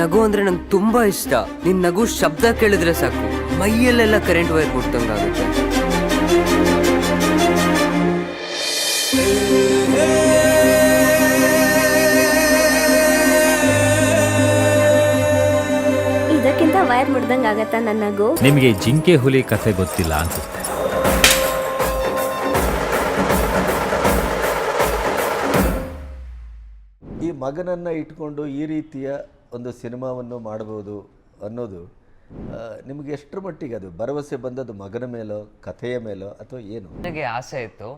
ನಗು ಅಂದ್ರೆ ನಂಗೆ ತುಂಬಾ ಇಷ್ಟ. ನಿನ್ ನಗು ಶಬ್ದ ಕೇಳಿದ್ರೆ ಸಾಕು. ಮೈಯಲ್ಲೆಲ್ಲ ಕರೆಂಟ್ ವೈರ್ ಮುಟ್ದಂಗಾಗುತ್ತೆ. ಇದಕ್ಕಿಂತ ವೈರ್ ಮುಡ್ದಂಗಾಗತ್ತ ಆಗತ್ತಾ ನನ್ನ ನಗು? ನಿಮಗೆ ಜಿಂಕೆ ಹುಲಿ ಕಥೆ ಗೊತ್ತಿಲ್ಲ ಅನ್ಸುತ್ತೆ. ಈ ಮಗನನ್ನು ಇಟ್ಕೊಂಡು ಈ ರೀತಿಯ ಒಂದು ಸಿನಿಮಾವನ್ನು ಮಾಡಬಹುದು ಅನ್ನೋದು ನಿಮಗೆ ಎಷ್ಟರ ಮಟ್ಟಿಗೆ ಅದು ಭರವಸೆ ಬಂದದ್ದು ಮಗನ ಮೇಲೋ ಕಥೆಯ ಮೇಲೋ ಅಥವಾ ಏನು? ನನಗೆ ಆಸೆ ಇತ್ತು.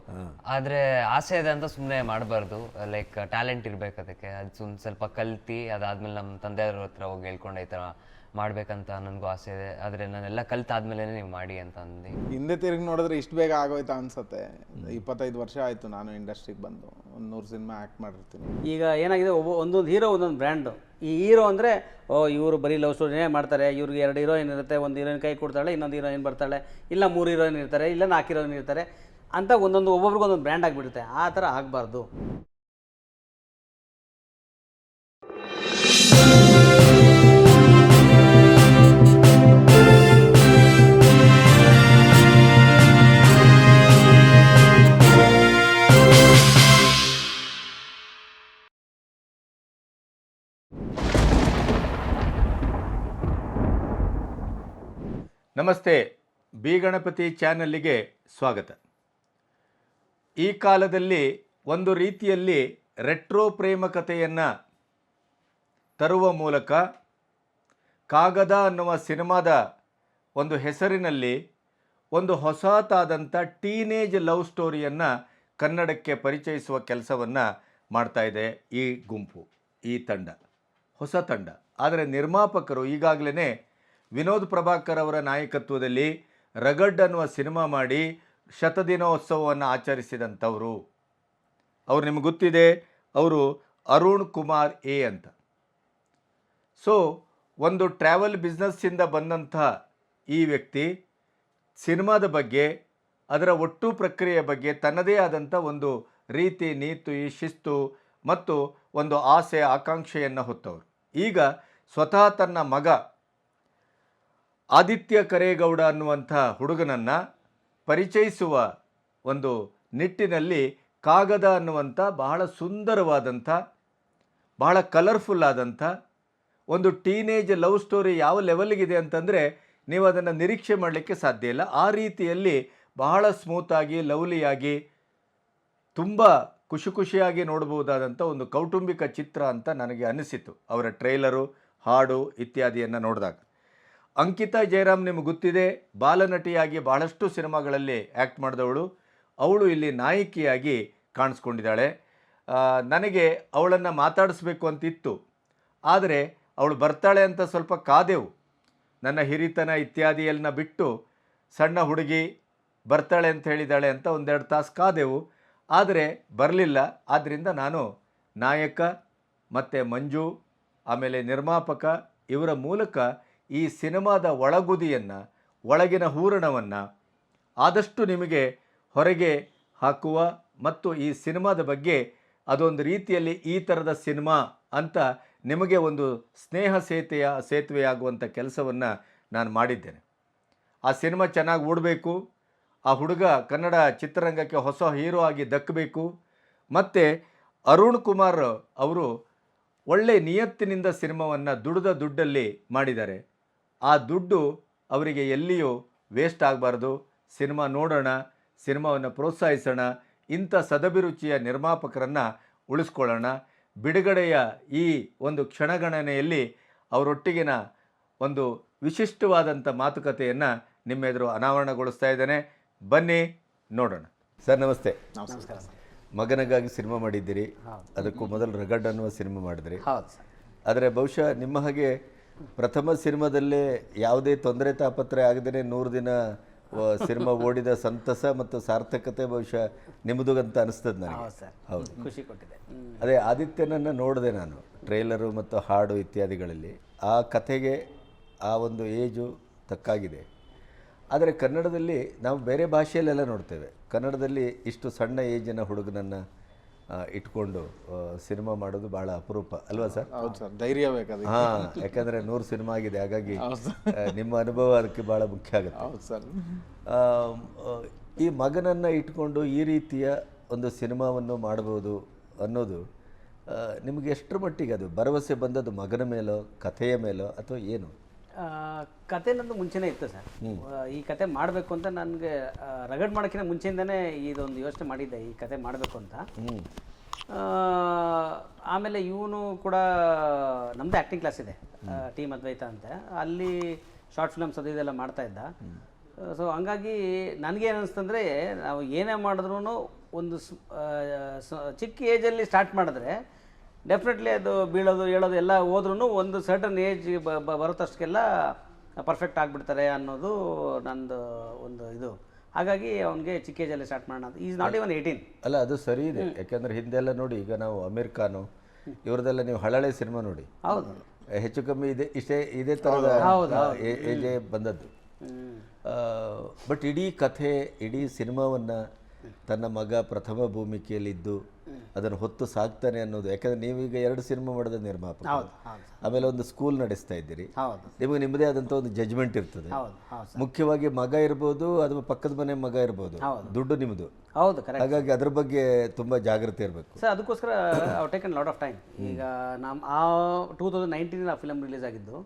ಆದರೆ ಆಸೆ ಇದೆ ಅಂತ ಸುಮ್ಮನೆ ಮಾಡಬಾರ್ದು. ಲೈಕ್ ಟ್ಯಾಲೆಂಟ್ ಇರಬೇಕು ಅದಕ್ಕೆ. ಅದು ಸುಮ್ ಸ್ವಲ್ಪ ಕಲ್ತಿ ಅದಾದ್ಮೇಲೆ ನಮ್ಮ ತಂದೆಯವ್ರ ಹತ್ರ ಹೋಗಿ ಹೇಳ್ಕೊಂಡು ಈ ಥರ ಮಾಡ್ಬೇಕಂತ ನನಗೂ ಆಸೆ ಇದೆ. ಆದರೆ ನಾನೆಲ್ಲ ಕಲ್ತಾದ್ಮೇಲೆ ನೀವು ಮಾಡಿ ಅಂತ ಅಂದು. ಹಿಂದೆ ತಿರುಗಿ ನೋಡಿದ್ರೆ ಇಷ್ಟು ಬೇಗ ಆಗೋಯ್ತಾ ಅನ್ಸತ್ತೆ. ಇಪ್ಪತ್ತೈದು ವರ್ಷ ಆಯಿತು ನಾನು ಇಂಡಸ್ಟ್ರಿಗೆ ಬಂದು. ಒಂದು ನೂರು ಸಿನಿಮಾ ಆ್ಯಕ್ಟ್ ಮಾಡಿರ್ತೀನಿ. ಈಗ ಏನಾಗಿದೆ? ಒಬ್ಬ ಒಂದೊಂದು ಹೀರೋ ಒಂದೊಂದು ಬ್ರ್ಯಾಂಡು ಈ ಹೀರೋ ಅಂದರೆ, ಓ, ಇವರು ಬರೀ ಲವ್ ಸ್ಟೋರಿನೇ ಮಾಡ್ತಾರೆ. ಇವ್ರಿಗೆ ಎರಡು ಹೀರೋಯಿನ್ ಇರುತ್ತೆ. ಒಂದು ಹೀರೋಯಿನ್ ಕೈ ಕೊಡ್ತಾಳೆ, ಇನ್ನೊಂದು ಹೀರೋಯಿನ್ ಬರ್ತಾಳೆ. ಇಲ್ಲ ಮೂರು ಹೀರೋಯಿನ್ ಇರ್ತಾರೆ, ಇಲ್ಲ ನಾಲ್ಕು ಹೀರೋಯಿನ್ ಇರ್ತಾರೆ. ಅಂತ ಒಂದೊಂದು, ಒಬ್ಬೊಬ್ರಿಗೆ ಒಂದೊಂದು ಬ್ರ್ಯಾಂಡ್ ಆಗಿಬಿಡುತ್ತೆ. ಆ ಥರ ಆಗಬಾರ್ದು. ನಮಸ್ತೆ, ಬಿ ಗಣಪತಿ ಚಾನಲ್ಲಿಗೆ ಸ್ವಾಗತ. ಈ ಕಾಲದಲ್ಲಿ ಒಂದು ರೀತಿಯಲ್ಲಿ ರೆಟ್ರೋ ಪ್ರೇಮ ಕಥೆಯನ್ನು ತರುವ ಮೂಲಕ ಕಾಗದ ಅನ್ನುವ ಸಿನಿಮಾದ ಒಂದು ಹೆಸರಿನಲ್ಲಿ ಒಂದು ಹೊಸತಾದಂಥ ಟೀನೇಜ್ ಲವ್ ಸ್ಟೋರಿಯನ್ನು ಕನ್ನಡಕ್ಕೆ ಪರಿಚಯಿಸುವ ಕೆಲಸವನ್ನು ಮಾಡ್ತಾ ಇದೆ ಈ ಗುಂಪು, ಈ ತಂಡ, ಹೊಸ ತಂಡ. ಆದರೆ ನಿರ್ಮಾಪಕರು ಈಗಾಗಲೇ ವಿನೋದ್ ಪ್ರಭಾಕರ್ ಅವರ ನಾಯಕತ್ವದಲ್ಲಿ ರಗಡ್ ಅನ್ನುವ ಸಿನಿಮಾ ಮಾಡಿ ಶತದಿನೋತ್ಸವವನ್ನು ಆಚರಿಸಿದಂಥವರು. ಅವ್ರು ನಿಮ್ಗೆ ಗೊತ್ತಿದೆ, ಅವರು ಅರುಣ್ ಕುಮಾರ್ ಎ ಅಂತ. ಸೊ ಒಂದು ಟ್ರಾವೆಲ್ ಬಿಸ್ನೆಸ್ಸಿಂದ ಬಂದಂಥ ಈ ವ್ಯಕ್ತಿ ಸಿನಿಮಾದ ಬಗ್ಗೆ, ಅದರ ಒಟ್ಟು ಪ್ರಕ್ರಿಯೆಯ ಬಗ್ಗೆ ತನ್ನದೇ ಆದಂಥ ಒಂದು ರೀತಿ, ನೀತಿ, ಶಿಸ್ತು ಮತ್ತು ಒಂದು ಆಸೆ, ಆಕಾಂಕ್ಷೆಯನ್ನು ಹೊತ್ತವರು. ಈಗ ಸ್ವತಃ ತನ್ನ ಮಗ ಆದಿತ್ಯ ಕರೇಗೌಡ ಅನ್ನುವಂಥ ಹುಡುಗನನ್ನು ಪರಿಚಯಿಸುವ ಒಂದು ನಿಟ್ಟಿನಲ್ಲಿ ಕಾಗದ ಅನ್ನುವಂಥ ಬಹಳ ಸುಂದರವಾದಂಥ, ಬಹಳ ಕಲರ್ಫುಲ್ ಆದಂಥ ಒಂದು ಟೀನೇಜ್ ಲವ್ ಸ್ಟೋರಿ ಯಾವ ಲೆವೆಲ್ಗಿದೆ ಅಂತಂದರೆ ನೀವು ಅದನ್ನು ನಿರೀಕ್ಷೆ ಮಾಡಲಿಕ್ಕೆ ಸಾಧ್ಯ ಇಲ್ಲ. ಆ ರೀತಿಯಲ್ಲಿ ಬಹಳ ಸ್ಮೂತಾಗಿ ಲವ್ಲಿಯಾಗಿ ತುಂಬ ಖುಷಿ ಖುಷಿಯಾಗಿ ನೋಡಬಹುದಾದಂಥ ಒಂದು ಕೌಟುಂಬಿಕ ಚಿತ್ರ ಅಂತ ನನಗೆ ಅನಿಸಿತು. ಅವರ ಟ್ರೈಲರು ಹಾಡು ಇತ್ಯಾದಿಯನ್ನು ನೋಡಿದಾಗ. ಅಂಕಿತಾ ಜಯರಾಮ್ ನಿಮಗೆ ಗೊತ್ತಿದೆ, ಬಾಲನಟಿಯಾಗಿ ಬಹಳಷ್ಟು ಸಿನಿಮಾಗಳಲ್ಲಿ ಆ್ಯಕ್ಟ್ ಮಾಡಿದವಳು. ಅವಳು ಇಲ್ಲಿ ನಾಯಕಿಯಾಗಿ ಕಾಣಿಸ್ಕೊಂಡಿದ್ದಾಳೆ. ನನಗೆ ಅವಳನ್ನು ಮಾತಾಡಿಸ್ಬೇಕು ಅಂತಿತ್ತು. ಆದರೆ ಅವಳು ಬರ್ತಾಳೆ ಅಂತ ಸ್ವಲ್ಪ ಕಾದೆವು. ನನ್ನ ಹಿರಿತನ ಇತ್ಯಾದಿಯನ್ನ ಬಿಟ್ಟು ಸಣ್ಣ ಹುಡುಗಿ ಬರ್ತಾಳೆ ಅಂತ ಹೇಳಿದ್ದಾಳೆ ಅಂತ ಒಂದೆರಡು ತಾಸು ಕಾದೆವು. ಆದರೆ ಬರಲಿಲ್ಲ. ಆದ್ದರಿಂದ ನಾನು ನಾಯಕ, ಮತ್ತು ಮಂಜು, ಆಮೇಲೆ ನಿರ್ಮಾಪಕ ಇವರ ಮೂಲಕ ಈ ಸಿನಿಮಾದ ಒಳಗುದಿಯನ್ನು, ಒಳಗಿನ ಹೂರಣವನ್ನು ಆದಷ್ಟು ನಿಮಗೆ ಹೊರಗೆ ಹಾಕುವ ಮತ್ತು ಈ ಸಿನಿಮಾದ ಬಗ್ಗೆ ಅದೊಂದು ರೀತಿಯಲ್ಲಿ ಈ ಥರದ ಸಿನಿಮಾ ಅಂತ ನಿಮಗೆ ಒಂದು ಸ್ನೇಹ ಸೇತೆಯ ಸೇತುವೆಯಾಗುವಂಥ ಕೆಲಸವನ್ನು ನಾನು ಮಾಡಿದ್ದೇನೆ. ಆ ಸಿನಿಮಾ ಚೆನ್ನಾಗಿ ಓಡಬೇಕು, ಆ ಹುಡುಗ ಕನ್ನಡ ಚಿತ್ರರಂಗಕ್ಕೆ ಹೊಸ ಹೀರೋ ಆಗಿ ದಕ್ಕಬೇಕು ಮತ್ತು ಅರುಣ್ ಕುಮಾರ್ ಅವರು ಒಳ್ಳೆ ನಿಯತ್ತಿನಿಂದ ಸಿನಿಮಾವನ್ನು ದುಡಿದ ದುಡ್ಡಲ್ಲಿ ಮಾಡಿದ್ದಾರೆ. ಆ ದುಡ್ಡು ಅವರಿಗೆ ಎಲ್ಲಿಯೂ ವೇಸ್ಟ್ ಆಗಬಾರ್ದು. ಸಿನಿಮಾ ನೋಡೋಣ ಸಿನಿಮಾವನ್ನು ಪ್ರೋತ್ಸಾಹಿಸೋಣ ಇಂಥ ಸದಭಿರುಚಿಯ ನಿರ್ಮಾಪಕರನ್ನು ಉಳಿಸ್ಕೊಳ್ಳೋಣ. ಬಿಡುಗಡೆಯ ಈ ಒಂದು ಕ್ಷಣಗಣನೆಯಲ್ಲಿ ಅವರೊಟ್ಟಿಗಿನ ಒಂದು ವಿಶಿಷ್ಟವಾದಂಥ ಮಾತುಕತೆಯನ್ನು ನಿಮ್ಮ ಎದುರು ಅನಾವರಣಗೊಳಿಸ್ತಾ ಇದ್ದೇನೆ. ಬನ್ನಿ ನೋಡೋಣ. ಸರ್ ನಮಸ್ತೆ. ನಮಸ್ಕಾರ. ಮಗನಿಗಾಗಿ ಸಿನಿಮಾ ಮಾಡಿದ್ದೀರಿ. ಅದಕ್ಕೂ ಮೊದಲು ರಗಡ್ ಅನ್ನುವ ಸಿನಿಮಾ ಮಾಡಿದ್ರಿ. ಆದರೆ ಬಹುಶಃ ನಿಮ್ಮ ಹಾಗೆ ಪ್ರಥಮ ಸಿನಿಮಾದಲ್ಲೇ ಯಾವುದೇ ತೊಂದರೆ ತಾಪತ್ರೆ ಆಗದೇ ನೂರು ದಿನ ಸಿನಿಮಾ ಓಡಿದ ಸಂತಸ ಮತ್ತು ಸಾರ್ಥಕತೆ ಬಹುಶಃ ನಿಮ್ಮದು ಅಂತ ಅನಿಸ್ತದೆ ನನಗೆ. ಹೌದು ಖುಷಿ ಕೊಟ್ಟಿದೆ. ಅದೇ ಆದಿತ್ಯನನ್ನು ನೋಡಿದೆ ನಾನು ಟ್ರೈಲರು ಮತ್ತು ಹಾಡು ಇತ್ಯಾದಿಗಳಲ್ಲಿ. ಆ ಕಥೆಗೆ ಆ ಒಂದು ಏಜು ತಕ್ಕಾಗಿದೆ. ಆದರೆ ಕನ್ನಡದಲ್ಲಿ ನಾವು ಬೇರೆ ಭಾಷೆಯಲ್ಲೆಲ್ಲ ನೋಡ್ತೇವೆ. ಕನ್ನಡದಲ್ಲಿ ಇಷ್ಟು ಸಣ್ಣ ಏಜಿನ ಹುಡುಗನನ್ನು ಇಟ್ಕೊಂಡು ಸಿನಿಮಾ ಮಾಡೋದು ಭಾಳ ಅಪರೂಪ. ಅಲ್ವಾ ಸರ್? ಹೌದು ಸರ್ ಧೈರ್ಯ ಬೇಕು ಅದಕ್ಕೆ ಹಾ ಯಾಕಂದ್ರೆ ನೂರು ಸಿನಿಮಾ ಆಗಿದೆ ಹಾಗಾಗಿ ನಿಮ್ಮ ಅನುಭವ ಅದಕ್ಕೆ ಭಾಳ ಮುಖ್ಯ ಆಗುತ್ತೆ. ಹೌದು ಸರ್. ಈ ಮಗನನ್ನು ಇಟ್ಕೊಂಡು ಈ ರೀತಿಯ ಒಂದು ಸಿನಿಮಾವನ್ನು ಮಾಡ್ಬೋದು ಅನ್ನೋದು ನಿಮ್ಗೆ ಎಷ್ಟರ ಮಟ್ಟಿಗೆ ಅದು ಭರವಸೆ ಬಂದದ್ದು ಮಗನ ಮೇಲೋ ಕಥೆಯ ಮೇಲೋ ಅಥವಾ ಏನು? ಕತೆ ನಂದು ಮುಂಚೆನೇ ಇತ್ತು ಸರ್. ಈ ಕತೆ ಮಾಡಬೇಕು ಅಂತ ನನಗೆ ರಗಡ್ ಮಾಡೋಕ್ಕಿಂತ ಮುಂಚೆಯಿಂದನೇ ಇದೊಂದು ಯೋಚನೆ ಮಾಡಿದ್ದೆ ಈ ಕತೆ ಮಾಡಬೇಕು ಅಂತ. ಆಮೇಲೆ ಇವನು ಕೂಡ ನಮ್ಮದೇ ಆ್ಯಕ್ಟಿಂಗ್ ಕ್ಲಾಸ್ ಇದೆ ಟೀಮ್ ಅದ್ವೈತ ಅಂತ. ಅಲ್ಲಿ ಶಾರ್ಟ್ ಫಿಲಮ್ಸ್ ಅದು ಇದೆಲ್ಲ ಮಾಡ್ತಾ ಇದ್ದ. ಸೊ ಹಂಗಾಗಿ ನನಗೇನು ಅನಿಸ್ತಂದರೆ ನಾವು ಏನೇ ಮಾಡಿದ್ರೂ ಒಂದು ಚಿಕ್ಕ ಏಜಲ್ಲಿ ಸ್ಟಾರ್ಟ್ ಮಾಡಿದ್ರೆ ಡೆಫಿನೆಟ್ಲಿ ಅದು ಬೀಳೋದು ಹೇಳೋದು ಎಲ್ಲ ಹೋದ್ರೂ ಒಂದು ಸರ್ಟನ್ ಏಜ್ ಬರೋತಷ್ಟಕ್ಕೆಲ್ಲ ಪರ್ಫೆಕ್ಟ್ ಆಗಿಬಿಡ್ತಾರೆ ಅನ್ನೋದು ನಂದು ಒಂದು ಇದು. ಹಾಗಾಗಿ ಅವನಿಗೆ ಚಿಕ್ಕ ಏಜಲ್ಲಿ ಸ್ಟಾರ್ಟ್ ಮಾಡೋಣ ಈಸ್ ನಾಟ್ ಇವನ್ ಏಯ್ಟೀನ್ ಅಲ್ಲ ಅದು ಸರಿ ಇದೆ. ಯಾಕೆಂದ್ರೆ ಹಿಂದೆಲ್ಲ ನೋಡಿ ಈಗ ನಾವು ಅಮೀರ್ ಖಾನು ಇವ್ರದೆಲ್ಲ ನೀವು ಹಳಳೆ ಸಿನಿಮಾ ನೋಡಿ. ಹೌದು. ಹೆಚ್ಚು ಕಮ್ಮಿ ಇದೆ ಇಷ್ಟೇ ಇದೇ ಥರದ ಏಜೆ ಬಂದದ್ದು. ಬಟ್ ಇಡೀ ಕಥೆ ಇಡೀ ಸಿನಿಮಾವನ್ನು ತನ್ನ ಮಗ ಪ್ರಥಮ ಭೂಮಿಕೆಯಲ್ಲಿದ್ದು ಅದನ್ನು ಹೊತ್ತು ಸಾಕ್ತಾನೆ ಅನ್ನೋದು. ಯಾಕಂದ್ರೆ ನೀವೀಗ ಎರಡು ಸಿನಿಮಾ ಮಾಡಿದ ನಿರ್ಮಾಪಕ. ಆಮೇಲೆ ಒಂದು ಸ್ಕೂಲ್ ನಡೆಸ್ತಾ ಇದ್ದೀರಿ. ಹೌದು. ನಿಮಗೆ ನಿಮ್ಮದೇ ಆದಂಥ ಒಂದು ಜಜ್ಮೆಂಟ್ ಇರ್ತದೆ. ಮುಖ್ಯವಾಗಿ ಮಗ ಇರ್ಬೋದು ಅಥವಾ ಪಕ್ಕದ ಮನೆ ಮಗ ಇರ್ಬೋದು. ದುಡ್ಡು ನಿಮ್ಮದು. ಹೌದು ಹಾಗಾಗಿ ಅದ್ರ ಬಗ್ಗೆ ತುಂಬ ಜಾಗೃತಿ ಇರಬೇಕು. ಸರ್ ಅದಕ್ಕೋಸ್ಕರ ಟೇಕನ್ ಲಾಟ್ ಆಫ್ ಟೈಮ್ ಈಗ ನಮ್ಮ ಆ ಟೂ ತೌಸಂಡ್ ನೈನ್ಟೀನ್ ಆ ಫಿಲಮ್ ರಿಲೀಸ್ ಆಗಿದ್ದು.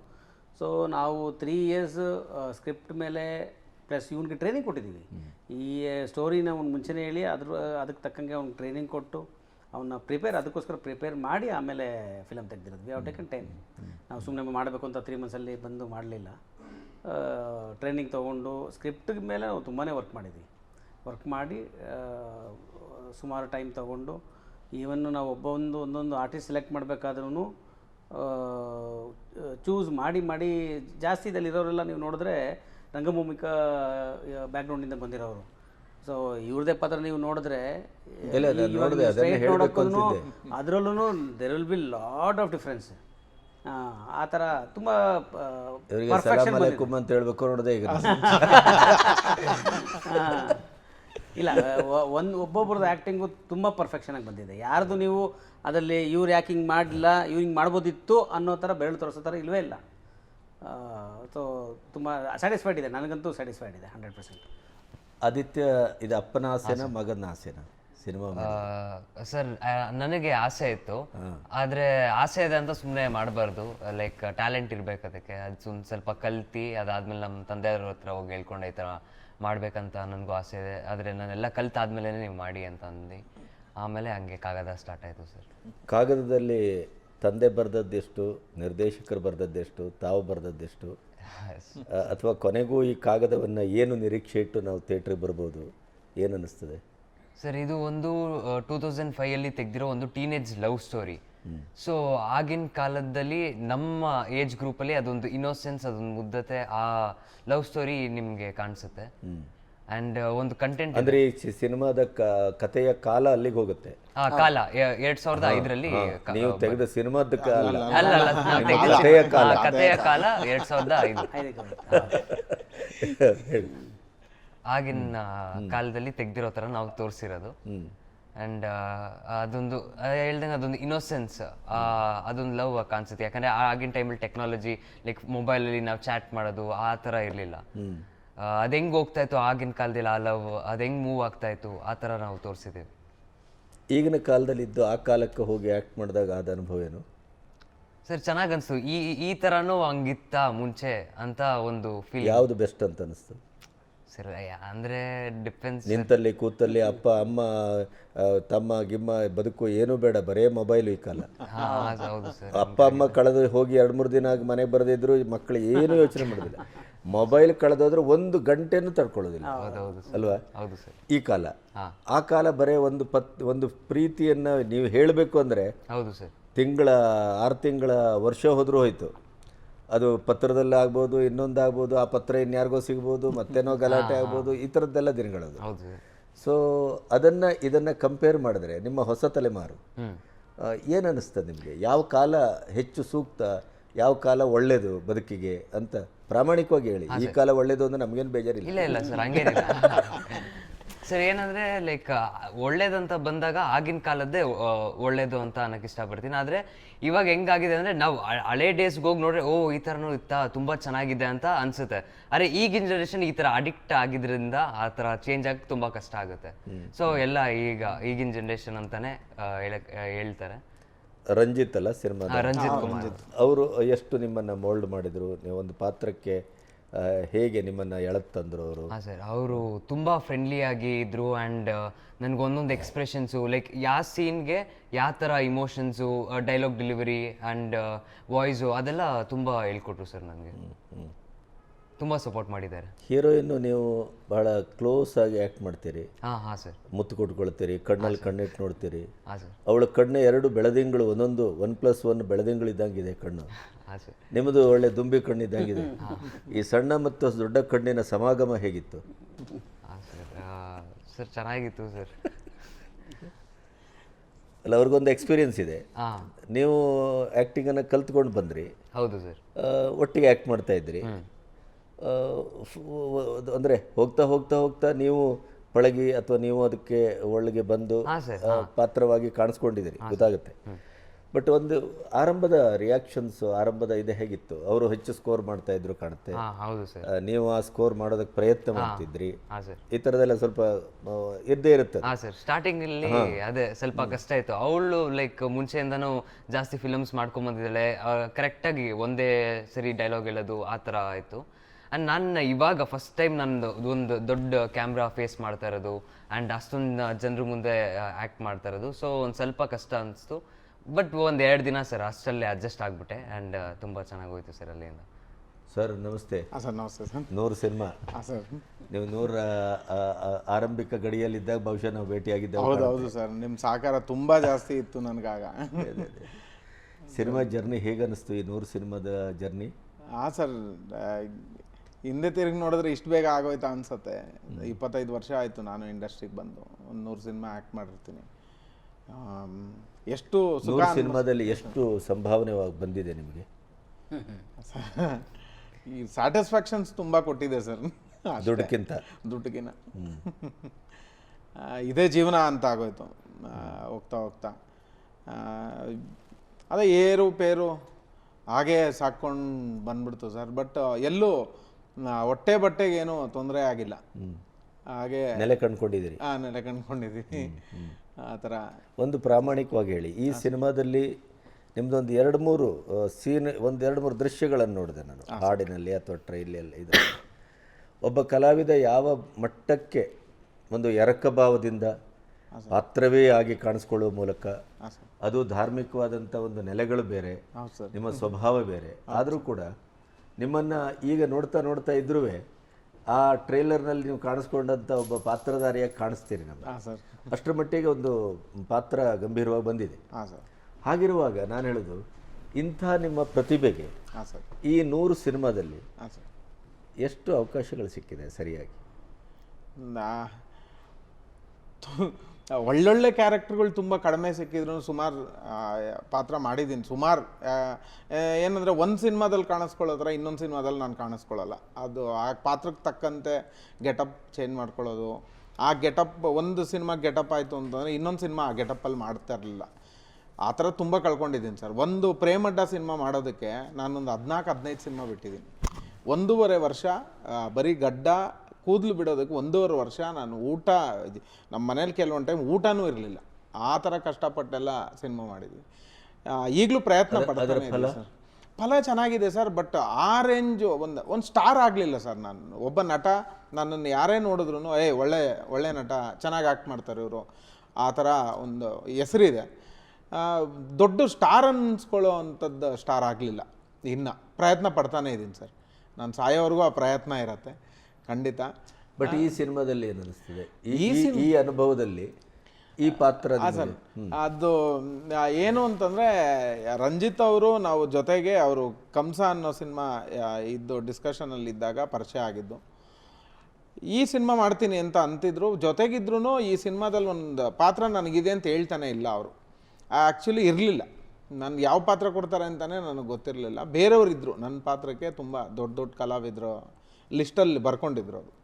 ಸೊ ನಾವು ತ್ರೀ ಇಯರ್ಸ್ ಸ್ಕ್ರಿಪ್ಟ್ ಮೇಲೆ ಪ್ಲಸ್ ಇವನಿಗೆ ಟ್ರೈನಿಂಗ್ ಕೊಟ್ಟಿದ್ದೀವಿ ಈ ಸ್ಟೋರಿನ ಅವ್ನು ಮುಂಚೆನೇ ಹೇಳಿ ಅದ್ರ ಅದಕ್ಕೆ ತಕ್ಕಂಗೆ ಅವ್ನಿಗೆ ಟ್ರೈನಿಂಗ್ ಕೊಟ್ಟು ಅವನ್ನ ಪ್ರಿಪೇರ್ ಅದಕ್ಕೋಸ್ಕರ ಪ್ರಿಪೇರ್ ಮಾಡಿ ಆಮೇಲೆ ಫಿಲಮ್ ತೆಗೆದಿರೋದು. ವಿ ಆರ್ ಟೇಕನ್ ಟೈಮ್ ನಾವು ಸುಮ್ಮನೆ ಮಾಡಬೇಕು ಅಂತ ತ್ರೀ ಮಂತ್ಸಲ್ಲಿ ಬಂದು ಮಾಡಲಿಲ್ಲ. ಟ್ರೈನಿಂಗ್ ತೊಗೊಂಡು ಸ್ಕ್ರಿಪ್ಟ್ ಮೇಲೆ ನಾವು ತುಂಬಾ ವರ್ಕ್ ಮಾಡಿದ್ವಿ. ವರ್ಕ್ ಮಾಡಿ ಸುಮಾರು ಟೈಮ್ ತಗೊಂಡು ಈವನ್ನು ನಾವು ಒಬ್ಬ ಒಂದು ಒಂದೊಂದು ಆರ್ಟಿಸ್ಟ್ ಸೆಲೆಕ್ಟ್ ಮಾಡಬೇಕಾದ್ರೂ ಚೂಸ್ ಮಾಡಿ ಮಾಡಿ ಜಾಸ್ತಿ ಇದಲ್ಲಿರೋರೆಲ್ಲ ನೀವು ನೋಡಿದ್ರೆ ರಂಗಭೂಮಿಕ ಬ್ಯಾಕ್ಗ್ರೌಂಡಿಂದ ಬಂದಿರೋರು ಸೊ ಇವ್ರದೇ ಪಾತ್ರ ನೀವು ನೋಡಿದ್ರೆ. ಅದರಲ್ಲೂ there will be lot of difference ಆ ಥರ ತುಂಬ ಅಂತ ಹೇಳ್ಬೇಕು ನೋಡಿದೆ ಈಗ. ಇಲ್ಲ ಒಂದ್ ಒಬ್ಬೊಬ್ರದ್ದು ಆ್ಯಕ್ಟಿಂಗು ತುಂಬ ಪರ್ಫೆಕ್ಷನಾಗಿ ಬಂದಿದೆ. ಯಾರ್ದು ನೀವು ಅದರಲ್ಲಿ ಇವ್ರು ಯಾಕೆ ಹಿಂಗೆ ಮಾಡಲಿಲ್ಲ ಇವ್ರು ಹಿಂಗೆ ಮಾಡ್ಬೋದಿತ್ತು ಅನ್ನೋ ಥರ ಬೆರಳು ತೋರಿಸೋ ಥರ ಇಲ್ವೇ ಇಲ್ಲ. ಸೊ ತುಂಬ ಸ್ಯಾಟಿಸ್ಫೈಡ್ ಇದೆ. ನನಗಂತೂ ಸ್ಯಾಟಿಸ್ಫೈಡ್ ಇದೆ ಹಂಡ್ರೆಡ್ ಪರ್ಸೆಂಟ್ ಆದಿತ್ಯ ಇದು ಅಪ್ಪನ ಆಸೆನ ಮಗನ ಆಸೆನ? ಸಿನಿಮಾ ಸರ್ ನನಗೆ ಆಸೆ ಇತ್ತು. ಆದ್ರೆ ಆಸೆ ಇದೆ ಅಂತ ಸುಮ್ಮನೆ ಮಾಡಬಾರ್ದು. ಲೈಕ್ ಟ್ಯಾಲೆಂಟ್ ಇರ್ಬೇಕು ಅದಕ್ಕೆ. ಅದು ಸುಮ್ ಸ್ವಲ್ಪ ಕಲ್ತಿ ಅದಾದ್ಮೇಲೆ ನಮ್ಮ ತಂದೆಯವ್ರ ಹತ್ರ ಹೋಗಿ ಹೇಳ್ಕೊಂಡು ಈ ಥರ ಮಾಡ್ಬೇಕಂತ ನನಗೂ ಆಸೆ ಇದೆ. ಆದರೆ ನಾನೆಲ್ಲ ಕಲ್ತಾದ್ಮೇಲೆ ನೀವು ಮಾಡಿ ಅಂತ ಅಂದು. ಆಮೇಲೆ ಹಂಗೆ ಕಾಗದ ಸ್ಟಾರ್ಟ್ ಆಯಿತು ಸರ್. ಕಾಗದದಲ್ಲಿ ತಂದೆ ಬರೆದದ್ದೆಷ್ಟು ನಿರ್ದೇಶಕರು ಬರೆದದ್ದೆಷ್ಟು ತಾವು ಬರೆದದ್ದೆಷ್ಟು? ಅಥವಾ ಕೊನೆಗೂ ಈ ಕಾಗದವನ್ನು ಏನು ನಿರೀಕ್ಷೆ ಇಟ್ಟು ನಾವು ಥಿಯೇಟ್ರಿಗೆ ಬರ್ಬೋದು? ಏನು ಅನ್ನಿಸ್ತದೆ? ಸರ್ ಇದು ಒಂದು ಟೂ ತೌಸಂಡ್ ಫೈವಲ್ಲಿ ತೆಗೆದಿರೋ ಒಂದು ಟೀನೇಜ್ ಲವ್ ಸ್ಟೋರಿ ಸೊ ಆಗಿನ ಕಾಲದಲ್ಲಿ ನಮ್ಮ ಏಜ್ ಗ್ರೂಪಲ್ಲಿ ಅದೊಂದು ಇನ್ನೋಸೆನ್ಸ್ ಅದೊಂದು ಮುದ್ದತೆ ಆ ಲವ್ ಸ್ಟೋರಿ ನಿಮಗೆ ಕಾಣಿಸುತ್ತೆ. ಆ್ಯಂಡ್ ಒಂದು ಕಂಟೆಂಟ್ ಅಂದರೆ ಈ ಸಿನಿಮಾದ ಕ- ಕಥೆಯ ಕಾಲ ಅಲ್ಲಿಗೆ ಹೋಗುತ್ತೆ. ಕಾಲ ಎರಡ್ ಸಾವಿರದ ಐದರಲ್ಲಿ ನೀವು ತೆಗೆದ ಸಿನಿಮಾದ ಕಾಲ. ಅಲ್ಲ ಅಲ್ಲ ನಾವ್ ತೆಗ್ದಿದ್ದು- ಕಥೆಯ ಕಾಲ. ಆ, ಕಥೆಯ ಕಾಲ ಎರಡ್ ಸಾವಿರದ ಐದು. ಹೇಳಿ. ಆಗಿನ ಕಾಲದಲ್ಲಿ ತೆಗ್ದಿರೋ ತರ ನಾವು ತೋರಿಸಿರೋದು. ಅಂಡ್ ಅದೊಂದು ಆ, ಹೇಳ್ದಂಗೆ ಅದೊಂದು ಇನ್ನೋಸೆನ್ಸ್ ಅದೊಂದು ಲವ್ ಕಾಣಿಸುತ್ತೆ. ಯಾಕಂದ್ರೆ ಆಗಿನ ಟೈಮಲ್ಲಿ ಟೆಕ್ನಾಲಜಿ ಲೈಕ್ ಮೊಬೈಲಲ್ಲಿ ನಾವು ಚಾಟ್ ಮಾಡೋದು ಆ ಥರ ಇರಲಿಲ್ಲ. ಅದು ಹೆಂಗೆ ಹೋಗ್ತಾ ಇತ್ತು ಆಗಿನ ಕಾಲದಲ್ಲಿ ಆ ಲವ್ ಅದು ಹೆಂಗೆ ಮೂವ್ ಆಗ್ತಾ ಇತ್ತು ಆ ಥರ ನಾವು ತೋರಿಸಿದ್ದೇವೆ. ಈಗಿನ ಕಾಲದಲ್ಲಿದ್ದು ಆ ಕಾಲಕ್ಕೆ ಹೋಗಿ ಆ್ಯಕ್ಟ್ ಮಾಡಿದಾಗ ಆದ ಅನುಭವ ಏನು? ಸರ್ ಚೆನ್ನಾಗಿ ಅನಿಸ್ತು. ಈ ಈ ಥರನೂ ಹಂಗಿತ್ತ ಮುಂಚೆ ಅಂತ ಒಂದು ಫೀಲ್ ಯಾವುದು ಬೆಸ್ಟ್ ಅಂತ ಅನಿಸ್ತು? ಸರ್ ಅಂದರೆ ಡಿಫೆನ್ಸ್ ನಿಂತಲ್ಲಿ ಕೂತಲ್ಲಿ ಅಪ್ಪ ಅಮ್ಮ ಆ, ತಮ್ಮ ಗಿಮ್ಮ ಬದುಕು ಏನೂ ಬೇಡ ಬರೇ ಮೊಬೈಲು ಈ ಕಾಲ. ಹಾಂ ಹೌದು ಸರ್ ಅಪ್ಪ ಅಮ್ಮ ಕಳೆದು ಹೋಗಿ ಎರಡು ಮೂರು ದಿನ ಆಗಿ ಮನೆಗೆ ಬರದಿದ್ರು ಮಕ್ಕಳು ಏನು ಯೋಚನೆ ಮಾಡುದಿಲ್ಲ. ಮೊಬೈಲ್ ಕಳೆದೋದ್ರೆ ಒಂದು ಗಂಟೆನೂ ತಡ್ಕೊಳ್ಳೋದಿಲ್ಲ. ಅಲ್ವಾ? ಹೌದು ಸರ್. ಈ ಕಾಲ. ಆ ಕಾಲ ಬರೇ ಒಂದು ಪತ್ ಒಂದು ಪ್ರೀತಿಯನ್ನ ನೀವು ಹೇಳಬೇಕು ಅಂದ್ರೆ ಹೌದು ಸರ್. ತಿಂಗಳ ಆರು ತಿಂಗಳ ವರ್ಷ ಹೋದರೂ ಹೋಯ್ತು. ಅದು ಪತ್ರದಲ್ಲಿ ಆಗ್ಬೋದು ಇನ್ನೊಂದು ಆಗ್ಬೋದು ಆ ಪತ್ರ ಇನ್ಯಾರಿಗೋ ಸಿಗ್ಬೋದು ಮತ್ತೇನೋ ಗಲಾಟೆ ಆಗ್ಬೋದು ಈ ಥರದ್ದೆಲ್ಲ ದಿನಗಳದು. ಸೊ ಅದನ್ನು ಇದನ್ನು ಕಂಪೇರ್ ಮಾಡಿದ್ರೆ ನಿಮ್ಮ ಹೊಸ ತಲೆಮಾರು ಏನು ಅನ್ನಿಸ್ತದೆ ನಿಮಗೆ? ಯಾವ ಕಾಲ ಹೆಚ್ಚು ಸೂಕ್ತ ಯಾವ ಕಾಲ ಒಳ್ಳೇದು ಬದುಕಿಗೆ ಅಂತ ಪ್ರಾಮಾಣಿಕವಾಗಿ ಹೇಳಿ. ಈ ಕಾಲ ಒಳ್ಳೇದು ಅಂದ್ರೆ ನಮಗೇನು ಬೇಜಾರಿಲ್ಲ. ಇಲ್ಲ ಇಲ್ಲ ಸರ್ ಹಂಗೇನಿಲ್ಲ. ಸರ್ ಏನಂದ್ರೆ ಲೈಕ್ ಒಳ್ಳೇದಂತ ಬಂದಾಗ ಆಗಿನ ಕಾಲದ್ದೇ ಆ, ಒಳ್ಳೇದು ಅಂತ ಅನ್ನಕ್ಕೆ ಇಷ್ಟಪಡ್ತೀನಿ. ಆದ್ರೆ ಇವಾಗ ಹೆಂಗಾಗಿದೆ ಅಂದ್ರೆ ನಾವು ಹ- ಹಳೆ ಡೇಸ್ಗೆ ಹೋಗಿ ನೋಡ್ರೆ ಓ ಈ ಥರನೂ ಇತ್ತ ತುಂಬಾ ಚೆನ್ನಾಗಿದೆ ಅಂತ ಅನ್ಸುತ್ತೆ. ಅರೆ ಈಗಿನ ಜನರೇಷನ್ ಈ ತರ ಅಡಿಕ್ಟ್ ಆಗಿದ್ರಿಂದ ಆ ತರ ಚೇಂಜ್ ಆಗಕ್ಕೆ ತುಂಬಾ ಕಷ್ಟ ಆಗುತ್ತೆ. ಸೊ ಎಲ್ಲ ಈಗ ಈಗಿನ ಜನರೇಷನ್ ಅಂತಾನೆ ಆ, ಹೇಳಕ್ ಆ, ಹೇಳ್ತಾರೆ. ರಂಜಿತ್ ಅಲ್ಲ ಸಿನಿಮಾ ಆ, ರಂಜಿತ್ ಕುಮಾರ್. ಅವರು ಎಷ್ಟು ನಿಮ್ಮನ್ನ ಮೋಲ್ಡ್ ಮಾಡಿದ್ರು? ನೀವು ಒಂದು ಪಾತ್ರಕ್ಕೆ ಹೇಗೆ ನಿಮ್ಮನ್ನ ಎಳತ್ ತಂದ್ರು ಅವರು? ಹಾಂ ಸರ್ ಅವರು ತುಂಬ ಫ್ರೆಂಡ್ಲಿಯಾಗಿ ಇದ್ರು ಆ್ಯಂಡ್ ನನಗೆ ಒಂದೊಂದು ಎಕ್ಸ್ಪ್ರೆಷನ್ಸು ಲೈಕ್ ಯಾವ ಸೀನ್ಗೆ ಯಾವ ಥರ emotions dialogue delivery and voice ಅದೆಲ್ಲ ತುಂಬ ಹೇಳ್ಕೊಟ್ರು ಸರ್ ನನಗೆ. ತುಂಬ ಸಪೋರ್ಟ್ ಮಾಡಿದ್ದಾರೆ. ಹೀರೋಯಿನ್ ನೀವು ಬಹಳ ಕ್ಲೋಸ್ ಆಗಿ ಆಕ್ಟ್ ಮಾಡ್ತೀರಿ. ಹಾಂ ಹಾಂ ಸರ್ ಮುತ್ತು ಕೊಟ್ಕೊಳ್ತೀರಿ ಕಣ್ಣಲ್ಲಿ ಕಣ್ಣಿಟ್ಟು ನೋಡ್ತೀರಿ. ಹಾಂ ಸರ್ ಅವಳ ಕಣ್ಣು ಎರಡು ಬೆಳದಿಂಗಳು ಒಂದೊಂದು ಒನ್ ಪ್ಲಸ್ ಒನ್ ಬೆಳದಿಂಗಳು ಇದ್ದಂಗಿದೆ ಕಣ್ಣು. ಹಾಂ ಸರ್ ನಿಮ್ಮದು ಒಳ್ಳೆ ದುಂಬಿ ಕಣ್ಣು ಇದ್ದಂಗಿದೆ ಈ ಸಣ್ಣ ಮತ್ತು ದೊಡ್ಡ ಕಣ್ಣಿನ ಸಮಾಗಮ ಹೇಗಿತ್ತು? ಹಾಂ ಸರ್ ಸರ್ ಚೆನ್ನಾಗಿತ್ತು ಸರ್ ಅಲ್ಲ ಅವ್ರಿಗೊಂದು ಎಕ್ಸ್ಪೀರಿಯನ್ಸ್ ಇದೆ. ಹಾಂ. ನೀವು ಆ್ಯಕ್ಟಿಂಗನ್ನು ಕಲ್ತ್ಕೊಂಡು ಬಂದ್ರಿ. ಹೌದು ಸರ್ ಆ, ಒಟ್ಟಿಗೆ ಆ್ಯಕ್ಟ್ ಮಾಡ್ತಾ ಇದ್ರಿ. ಅಂದ್ರೆ ಹೋಗ್ತಾ ಹೋಗ್ತಾ ಹೋಗ್ತಾ ನೀವು ಪಳಗಿ ಅಥವಾ ನೀವು ಅದಕ್ಕೆ ಒಳಗೆ ಬಂದು ಪಾತ್ರವಾಗಿ ಕಾಣಿಸ್ಕೊಂಡಿದ್ದೀರಿ ಗೊತ್ತಾಗುತ್ತೆ. ಬಟ್ ಒಂದು ಆರಂಭದ ರಿಯಾಕ್ಷನ್ಸ್ ಆರಂಭದ ಇದು ಹೇಗಿತ್ತು? ಅವರು ಹೆಚ್ಚು ಸ್ಕೋರ್ ಮಾಡ್ತಾ ಇದ್ರು ಕಾಣುತ್ತೆ. ನೀವು ಆ ಸ್ಕೋರ್ ಮಾಡೋದಕ್ಕೆ ಪ್ರಯತ್ನ ಮಾಡ್ತಿದ್ರಿ. ಈ ತರದೆಲ್ಲ ಸ್ವಲ್ಪ ಇದ್ದೇ ಇರುತ್ತೆ. ಸ್ಟಾರ್ಟಿಂಗ್ ಸ್ಟಾರ್ಟಿಂಗಲ್ಲಿ ಅದೇ ಸ್ವಲ್ಪ ಕಷ್ಟ ಇತ್ತು. ಅವಳು ಲೈಕ್ ಮುಂಚೆಯಿಂದನೂ ಜಾಸ್ತಿ ಫಿಲಮ್ಸ್ ಮಾಡ್ಕೊಂಡ್ ಬಂದಿದ್ದಾಳೆ. ಕರೆಕ್ಟಾಗಿ ಒಂದೇ ಸರಿ ಡೈಲಾಗ್ ಹೇಳೋದು ಆ ತರ ಆಯಿತು ಆ್ಯಂಡ್ ನಾನು ಇವಾಗ ಫಸ್ಟ್ ಟೈಮ್ ನಂದು ಒಂದು ದೊಡ್ಡ ಕ್ಯಾಮ್ರಾ ಫೇಸ್ ಮಾಡ್ತಾ ಇರೋದು ಆ್ಯಂಡ್ ಅಷ್ಟೊಂದು ಜನರ ಮುಂದೆ ಆ್ಯಕ್ಟ್ ಮಾಡ್ತಾ ಇರೋದು. ಸೊ ಒಂದು ಸ್ವಲ್ಪ ಕಷ್ಟ ಅನಿಸ್ತು. ಬಟ್ ಒಂದು ಎರಡು ದಿನ ಸರ್ ಅಷ್ಟಲ್ಲೇ ಅಡ್ಜಸ್ಟ್ ಆಗಿಬಿಟ್ಟೆ ಆ್ಯಂಡ್ ತುಂಬ ಚೆನ್ನಾಗಿ ಹೋಯ್ತು ಸರ್ ಅಲ್ಲಿಂದ. ಸರ್ ನಮಸ್ತೆ. ಹಾಂ ಸರ್ ನಮಸ್ತೆ ಸರ್ ನೂರು ಸಿನಿಮಾ ಹಾಂ ಸರ್ ನೀವು ನೂರ ಆರಂಭಿಕ ಗಡಿಯಲ್ಲಿದ್ದಾಗ ಬಹುಶಃ ನಾವು ಭೇಟಿಯಾಗಿದ್ದೆ ಹೌದು ಹೌದು ಸರ್ ನಿಮ್ಮ ಸಹಕಾರ ತುಂಬ ಜಾಸ್ತಿ ಇತ್ತು ನನಗಾಗ. ಸಿನಿಮಾ ಜರ್ನಿ ಹೇಗೆ ಈ ನೂರು ಸಿನಿಮಾದ ಜರ್ನಿ? ಹಾಂ ಸರ್ ಹಿಂದೆ ತಿರುಗಿ ನೋಡಿದ್ರೆ ಇಷ್ಟು ಬೇಗ ಆಗೋಯ್ತಾ ಅನ್ಸುತ್ತೆ. ಇಪ್ಪತ್ತೈದು ವರ್ಷ ಆಯಿತು ನಾನು ಇಂಡಸ್ಟ್ರಿಗೆ ಬಂದು. ಒಂದು ನೂರು ಸಿನಿಮಾ ಆ್ಯಕ್ಟ್ ಮಾಡಿರ್ತೀನಿ. ಎಷ್ಟು ಸುಖ ನೂರು ಸಿನಿಮಾದಲ್ಲಿ ಎಷ್ಟು ಸಂಭಾವನೆ ಬಂದಿದೆ ನಿಮಗೆ? ಈ ಸ್ಯಾಟಿಸ್ಫ್ಯಾಕ್ಷನ್ಸ್ ತುಂಬ ಕೊಟ್ಟಿದೆ ಸರ್. ದುಡ್ಡಕ್ಕಿಂತ ದುಡ್ಡಿಗಿನ ಇದೇ ಜೀವನ ಅಂತ ಆಗೋಯ್ತು. ಹೋಗ್ತಾ ಹೋಗ್ತಾ. ಅದೇ ಏರು ಪೇರು ಹಾಗೆ ಸಾಕ್ಕೊಂಡು ಬಂದ್ಬಿಡ್ತು ಸರ್. ಬಟ್ ಎಲ್ಲೂ ಹೊಟ್ಟೆ ಬಟ್ಟೆಗೆ ಏನು ತೊಂದರೆ ಆಗಿಲ್ಲ. ಹಾಗೆ ನೆಲೆ ಕಂಡ್ಕೊಂಡಿದ್ದೀರಿ. ಆ, ನೆಲೆ ಕಂಡ್ಕೊಂಡಿದ್ದೀವಿ. ಆ ಥರ. ಒಂದು ಪ್ರಾಮಾಣಿಕವಾಗಿ ಹೇಳಿ ಈ ಸಿನಿಮಾದಲ್ಲಿ ನಿಮ್ದೊಂದು ಎರಡು ಮೂರು ಸೀನ್ ಒಂದು ಎರಡು ಮೂರು ದೃಶ್ಯಗಳನ್ನು ನೋಡಿದೆ ನಾನು. ಹಾಡಿನಲ್ಲಿ ಅಥವಾ ಟ್ರೈಲಲ್ಲಿ ಇದು ಒಬ್ಬ ಕಲಾವಿದ ಯಾವ ಮಟ್ಟಕ್ಕೆ ಒಂದು ಎರಕ ಭಾವದಿಂದ ಪಾತ್ರವೇ ಆಗಿ ಕಾಣಿಸ್ಕೊಳ್ಳುವ ಮೂಲಕ ಅದು ಧಾರ್ಮಿಕವಾದಂಥ ಒಂದು ನೆಲೆಗಳು ಬೇರೆ ನಿಮ್ಮ ಸ್ವಭಾವ ಬೇರೆ. ಆದರೂ ಕೂಡ ನಿಮ್ಮನ್ನು ಈಗ ನೋಡ್ತಾ ನೋಡ್ತಾ ಇದ್ರೂ ಆ ಟ್ರೇಲರ್ನಲ್ಲಿ ನೀವು ಕಾಣಿಸ್ಕೊಂಡಂಥ ಒಬ್ಬ ಪಾತ್ರಧಾರಿಯಾಗಿ ಕಾಣಿಸ್ತೀರಿ ಸರ್. ಅಷ್ಟರ ಮಟ್ಟಿಗೆ ಒಂದು ಪಾತ್ರ ಗಂಭೀರವಾಗಿ ಬಂದಿದೆ. ಹಾಂ ಸರ್. ಹಾಗಿರುವಾಗ ನಾನು ಹೇಳೋದು ಇಂಥ ನಿಮ್ಮ ಪ್ರತಿಭೆಗೆ ಹಾಂ ಸರ್. ಈ ನೂರು ಸಿನಿಮಾದಲ್ಲಿ ಹಾಂ ಸರ್. ಎಷ್ಟು ಅವಕಾಶಗಳು ಸಿಕ್ಕಿದೆ ಸರಿಯಾಗಿ? ಒಳ್ಳೊಳ್ಳೆ ಕ್ಯಾರೆಕ್ಟರ್ಗಳು ತುಂಬ ಕಡಿಮೆ ಸಿಕ್ಕಿದ್ರು ಸುಮಾರು ಪಾತ್ರ ಮಾಡಿದ್ದೀನಿ ಸುಮಾರು ಏನಂದರೆ ಒಂದು ಸಿನಿಮಾದಲ್ಲಿ ಕಾಣಿಸ್ಕೊಳ್ಳೋದ್ರೆ ಇನ್ನೊಂದು ಸಿನಿಮಾದಲ್ಲಿ ನಾನು ಕಾಣಿಸ್ಕೊಳ್ಳಲ್ಲ. ಅದು ಆ ಪಾತ್ರಕ್ಕೆ ತಕ್ಕಂತೆ ಗೆಟಪ್ ಚೇಂಜ್ ಮಾಡ್ಕೊಳ್ಳೋದು. ಆ ಗೆಟಪ್, ಒಂದು ಸಿನಿಮಾ ಗೆಟಪ್ ಆಯಿತು ಅಂತಂದರೆ ಇನ್ನೊಂದು ಸಿನಿಮಾ ಆ ಗೆಟಪ್ಪಲ್ಲಿ ಮಾಡ್ತಾ ಇರಲಿಲ್ಲ. ಆ ಥರ ತುಂಬ ಕಳ್ಕೊಂಡಿದ್ದೀನಿ ಸರ್. ಒಂದು ಪ್ರೇಮಡ್ಡ ಸಿನಿಮಾ ಮಾಡೋದಕ್ಕೆ ನಾನೊಂದು ಹದಿನಾಲ್ಕು, ಹದಿನೈದು ಸಿನಿಮಾ ಬಿಟ್ಟಿದ್ದೀನಿ. ಒಂದೂವರೆ ವರ್ಷ ಬರೀ ಗಡ್ಡ ಕೂದಲು ಬಿಡೋದಕ್ಕೆ ಒಂದೂವರೆ ವರ್ಷ ನಾನು ಊಟ ನಮ್ಮ ಮನೇಲಿ ಕೆಲವೊಂದು ಟೈಮ್ ಊಟನೂ ಇರಲಿಲ್ಲ. ಆ ಥರ ಕಷ್ಟಪಟ್ಟೆಲ್ಲ ಸಿನಿಮಾ ಮಾಡಿದ್ವಿ. ಈಗಲೂ ಪ್ರಯತ್ನ ಪಡ್ತಾನೆ ಸರ್. ಫಲ ಚೆನ್ನಾಗಿದೆ ಸರ್ ಬಟ್ ಆ ರೇಂಜು ಒಂದು ಒಂದು ಸ್ಟಾರ್ ಆಗಲಿಲ್ಲ ಸರ್ ನಾನು. ಒಬ್ಬ ನಟ ನನ್ನನ್ನು ಯಾರೇ ನೋಡಿದ್ರು ಏ ಒಳ್ಳೆ ಒಳ್ಳೆ ನಟ ಚೆನ್ನಾಗಿ ಆ್ಯಕ್ಟ್ ಮಾಡ್ತಾರೆ ಇವರು. ಆ ಥರ ಒಂದು ಹೆಸರಿದೆ. ದೊಡ್ಡ ಸ್ಟಾರ್ ಅನ್ನಿಸ್ಕೊಳ್ಳೋ ಅಂಥದ್ದು ಸ್ಟಾರ್ ಆಗಲಿಲ್ಲ. ಇನ್ನು ಪ್ರಯತ್ನ ಪಡ್ತಾನೆ ಇದ್ದೀನಿ ಸರ್. ನಾನು ಸಾಯೋವರೆಗೂ ಆ ಪ್ರಯತ್ನ ಇರತ್ತೆ. ಖಂಡಿತ. ಬಟ್ ಈ ಸಿನಿಮಾದಲ್ಲಿ ಏನು ಅನಿಸ್ತದೆ? ಈ ಈ- ಅನುಭವದಲ್ಲಿ ಈ ಪಾತ್ರ ಸರ್ ಅದು ಏನು ಅಂತಂದ್ರೆ ರಂಜಿತ್ ಅವರು ನಾವು ಜೊತೆಗೆ ಅವರು ಕಂಸ ಅನ್ನೋ ಸಿನಿಮಾ ಇದ್ದು ಡಿಸ್ಕಷನಲ್ಲಿ ಇದ್ದಾಗ ಪರಿಚಯ ಆಗಿದ್ದು. ಈ ಸಿನಿಮಾ ಮಾಡ್ತೀನಿ ಅಂತ ಅಂತಿದ್ರು. ಜೊತೆಗಿದ್ರು ಈ ಸಿನಿಮಾದಲ್ಲಿ ಒಂದು ಪಾತ್ರ ನನಗಿದೆ ಅಂತ ಹೇಳ್ತಾನೆ ಇಲ್ಲ ಅವರು. ಆ್ಯಕ್ಚುಲಿ ಇರಲಿಲ್ಲ. ನನ್ಗೆ ಯಾವ ಪಾತ್ರ ಕೊಡ್ತಾರೆ ಅಂತಲೇ ನನಗೆ ಗೊತ್ತಿರಲಿಲ್ಲ. ಬೇರೆಯವರು ಇದ್ದರು ನನ್ನ ಪಾತ್ರಕ್ಕೆ ತುಂಬ ದೊಡ್ಡ ದೊಡ್ಡ ಕಲಾವಿದರು. ಲಿಸ್ಟಲ್ಲಿ ಬರ್ಕೊಂಡಿದ್ರು ಅವರು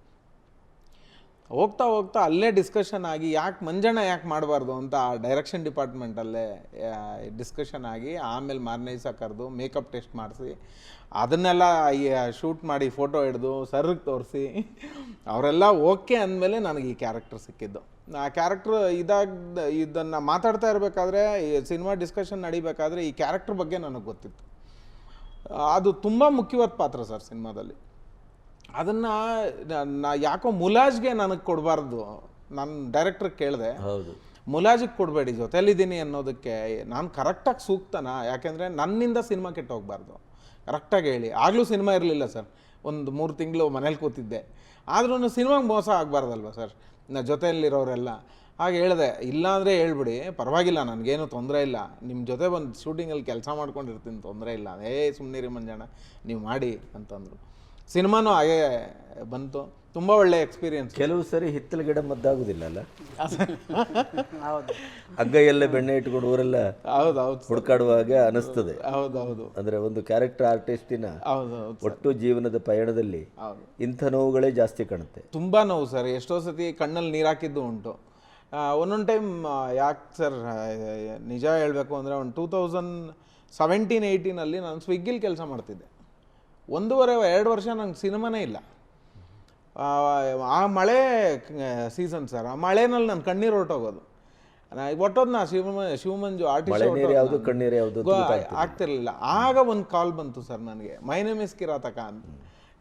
ಹೋಗ್ತಾ ಹೋಗ್ತಾ ಅಲ್ಲೇ ಡಿಸ್ಕಷನ್ ಆಗಿ ಯಾಕೆ ಮಂಜಣ್ಣ ಯಾಕೆ ಮಾಡಬಾರ್ದು ಅಂತ ಆ ಡೈರೆಕ್ಷನ್ ಡಿಪಾರ್ಟ್ಮೆಂಟಲ್ಲೇ ಡಿಸ್ಕಷನ್ ಆಗಿ ಆಮೇಲೆ ಮಾರನೇ ದಿವಸ ಕರೆದು ಮೇಕಪ್ ಟೆಸ್ಟ್ ಮಾಡಿಸಿ, ಅದನ್ನೆಲ್ಲ ಶೂಟ್ ಮಾಡಿ ಫೋಟೋ ಹಿಡಿದು ಸರ್ಗೆ ತೋರಿಸಿ, ಅವರೆಲ್ಲ ಓಕೆ ಅಂದಮೇಲೆ ನನಗೆ ಈ ಕ್ಯಾರೆಕ್ಟರ್ ಸಿಕ್ಕಿದ್ದು. ಆ ಕ್ಯಾರೆಕ್ಟರ್ ಇದಾಗ, ಇದನ್ನು ಮಾತಾಡ್ತಾ ಇರಬೇಕಾದ್ರೆ, ಈ ಸಿನಿಮಾ ಡಿಸ್ಕಷನ್ ನಡಿಬೇಕಾದ್ರೆ ಈ ಕ್ಯಾರೆಕ್ಟ್ರ್ ಬಗ್ಗೆ ನನಗೆ ಗೊತ್ತಿತ್ತು. ಅದು ತುಂಬ ಮುಖ್ಯವಾದ ಪಾತ್ರ ಸರ್ ಸಿನಿಮಾದಲ್ಲಿ. ಅದನ್ನು ನಾ ಯಾಕೋ ಮುಲಾಜ್ಗೆ ನನಗೆ ಕೊಡಬಾರ್ದು. ನಾನು ಡೈರೆಕ್ಟರ್ ಕೇಳಿದೆ. ಹೌದು. ಮುಲಾಜಿಗೆ ಕೊಡಬೇಡಿ ಜೊತೆಲಿದ್ದೀನಿ ಅನ್ನೋದಕ್ಕೆ ನಾನು ಕರೆಕ್ಟಾಗಿ ಸೂಕ್ತನಾ? ಯಾಕೆಂದರೆ ನನ್ನಿಂದ ಸಿನಿಮಾ ಕೆಟ್ಟು ಹೋಗ್ಬಾರ್ದು. ಕರೆಕ್ಟಾಗಿ ಹೇಳಿ. ಆಗಲೂ ಸಿನಿಮಾ ಇರಲಿಲ್ಲ ಸರ್. ಒಂದು ಮೂರು ತಿಂಗಳು ಮನೇಲಿ ಕೂತಿದ್ದೆ. ಆದ್ರೂ ಸಿನಿಮಾಗೆ ಮೋಸ ಆಗಬಾರ್ದಲ್ವ ಸರ್? ನಾ ಜೊತೆಯಲ್ಲಿರೋರೆಲ್ಲ. ಹಾಗೆ ಹೇಳಿದೆ ಇಲ್ಲಾಂದರೆ ಹೇಳ್ಬಿಡಿ. ಪರವಾಗಿಲ್ಲ ನನಗೇನು ತೊಂದರೆ ಇಲ್ಲ. ನಿಮ್ಮ ಜೊತೆ ಬಂದು ಶೂಟಿಂಗಲ್ಲಿ ಕೆಲಸ ಮಾಡ್ಕೊಂಡಿರ್ತೀನಿ ತೊಂದರೆ ಇಲ್ಲ. ಏ ಸುಮ್ಮನಿರಿ ಮಂಜಣ್ಣ ನೀವು ಮಾಡಿ ಅಂತಂದರು. ಸಿನಿಮಾನೂ ಹಾಗೆ ಬಂತು. ತುಂಬ ಒಳ್ಳೆ ಎಕ್ಸ್ಪೀರಿಯನ್ಸ್ ಕೆಲವು ಸರಿ ಹಿತ್ತಲ ಗಿಡ ಮದ್ದಾಗುದಿಲ್ಲ ಅಲ್ಲ? ಹೌದು. ಎಲ್ಲ ಬೆಣ್ಣೆ ಇಟ್ಕೊಂಡು ಊರೆಲ್ಲ ಹೌದು ಹೌದು. ಹುಡುಕಾಡುವಾಗ ಅನಿಸ್ತದೆ. ಹೌದು ಹೌದು. ಅಂದ್ರೆ ಒಂದು ಕ್ಯಾರೆಕ್ಟರ್ ಆರ್ಟಿಸ್ಟಿನ ಹೌದು ಒಟ್ಟು ಜೀವನದ ಪಯಣದಲ್ಲಿ ಇಂಥ ನೋವುಗಳೇ ಜಾಸ್ತಿ ಕಾಣುತ್ತೆ. ತುಂಬ ನೋವು ಸರ್. ಎಷ್ಟೋ ಸತಿ ಕಣ್ಣಲ್ಲಿ ನೀರು ಹಾಕಿದ್ದು ಉಂಟು. ಒಂದೊಂದು ಟೈಮ್ ಯಾಕೆ ಸರ್ ನಿಜ ಹೇಳಬೇಕು ಅಂದರೆ ಒಂದು ಟೂ ತೌಸಂಡ್ ಸೆವೆಂಟೀನ್ ಏಯ್ಟೀನಲ್ಲಿ ನಾನು ಸ್ವಿಗ್ಗಿಲಿ ಕೆಲಸ ಮಾಡ್ತಿದ್ದೆ. ಒಂದೂವರೆ ಎರಡು ವರ್ಷ ನಂಗೆ ಸಿನಿಮಾನೇ ಇಲ್ಲ. ಆ, ಮಳೆ ಸೀಸನ್ ಸರ್ ಆ ಮಳೆನಲ್ಲಿ ನನ್ನ ಕಣ್ಣೀರು ಹೊರಟೋಗೋದು. ಹೋಗೋದು ಒಟ್ಟೋದು ನಾ ಶಿವ ಶಿವಮಂಜು ಆರ್ಟಿಸ್ಟ್. ಆಗ್ತಿರ್ಲಿಲ್ಲ. ಆಗ ಒಂದು ಕಾಲ್ ಬಂತು ಸರ್ ನನಗೆ. ಮೈ ನೇಮ್ ಇಸ್ ಕಿರಾತಕ ಅಂತ.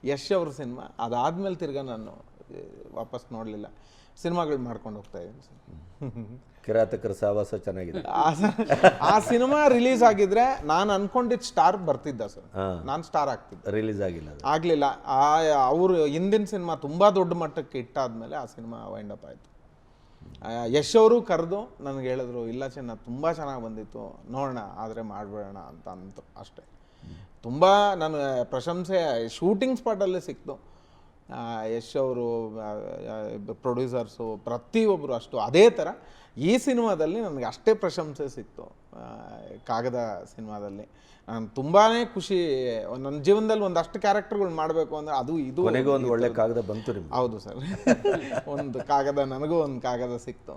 ಯಶ್ ಅವ್ರ ಸಿನಿಮಾ. ಅದಾದ್ಮೇಲೆ ತಿರ್ಗಾ ನಾನು ವಾಪಸ್ ನೋಡಲಿಲ್ಲ. ಸಿನಿಮಾಗಳು ಮಾಡ್ಕೊಂಡು ಹೋಗ್ತಾ ಇದ್ದೀನಿ ಸರ್ ಕಿರಾತಕರ ಸಹವಾಸ ಚೆನ್ನಾಗಿದೆ. ಆ ಸಿನಿಮಾ ರಿಲೀಸ್ ಆಗಿದ್ರೆ ನಾನು ಅನ್ಕೊಂಡಿದ್ದ ಸ್ಟಾರ್ ಬರ್ತಿದ್ದ ಸರ್. ನಾನು ಸ್ಟಾರ್ ಆಗ್ತಿದ್ದೆ. ರಿಲೀಸ್ ಆಗಿಲ್ಲ ಅದು. ಆಗಲಿಲ್ಲ. ಆ ಅವರು ಹಿಂದಿನ ಸಿನಿಮಾ ತುಂಬ ದೊಡ್ಡ ಮಟ್ಟಕ್ಕೆ ಇಟ್ಟಾದ್ಮೇಲೆ ಆ ಸಿನಿಮಾ ವೈಂಡ್ ಅಪ್ ಆಯಿತು. ಯಶ್ ಅವರು ಕರೆದು ನನಗೆ ಹೇಳಿದ್ರು ಇಲ್ಲ ಚೆನ್ನ ತುಂಬ ಚೆನ್ನಾಗಿ ಬಂದಿತ್ತು. ನೋಡೋಣ ಆದರೆ ಮಾಡ್ಬೇಡೋಣ ಅಂತ ಅಂತು ಅಷ್ಟೇ. ತುಂಬ ನನ್ನ ಪ್ರಶಂಸೆ ಶೂಟಿಂಗ್ ಸ್ಪಾಟಲ್ಲೇ ಸಿಕ್ತು. ಯಶ್ ಅವರು ಪ್ರೊಡ್ಯೂಸರ್ಸು ಪ್ರತಿಯೊಬ್ಬರು ಅಷ್ಟು ಅದೇ ಥರ ಈ ಸಿನಿಮಾದಲ್ಲಿ ನನಗೆ ಅಷ್ಟೇ ಪ್ರಶಂಸೆ ಸಿಕ್ತು ಕಾಗದ ಸಿನಿಮಾದಲ್ಲಿ. ನಾನು ತುಂಬಾ ಖುಷಿ ನನ್ನ ಜೀವನದಲ್ಲಿ ಒಂದಷ್ಟು ಕ್ಯಾರೆಕ್ಟರ್ಗಳು ಮಾಡಬೇಕು ಅಂದರೆ ಅದು ಇದು ಒಂದು ಒಳ್ಳೆ ಕಾಗದ ಬಂತು ನಿಮ್ಗೆ. ಹೌದು ಸರ್. ಒಂದು ಕಾಗದ ನನಗೂ ಒಂದು ಕಾಗದ ಸಿಕ್ತು.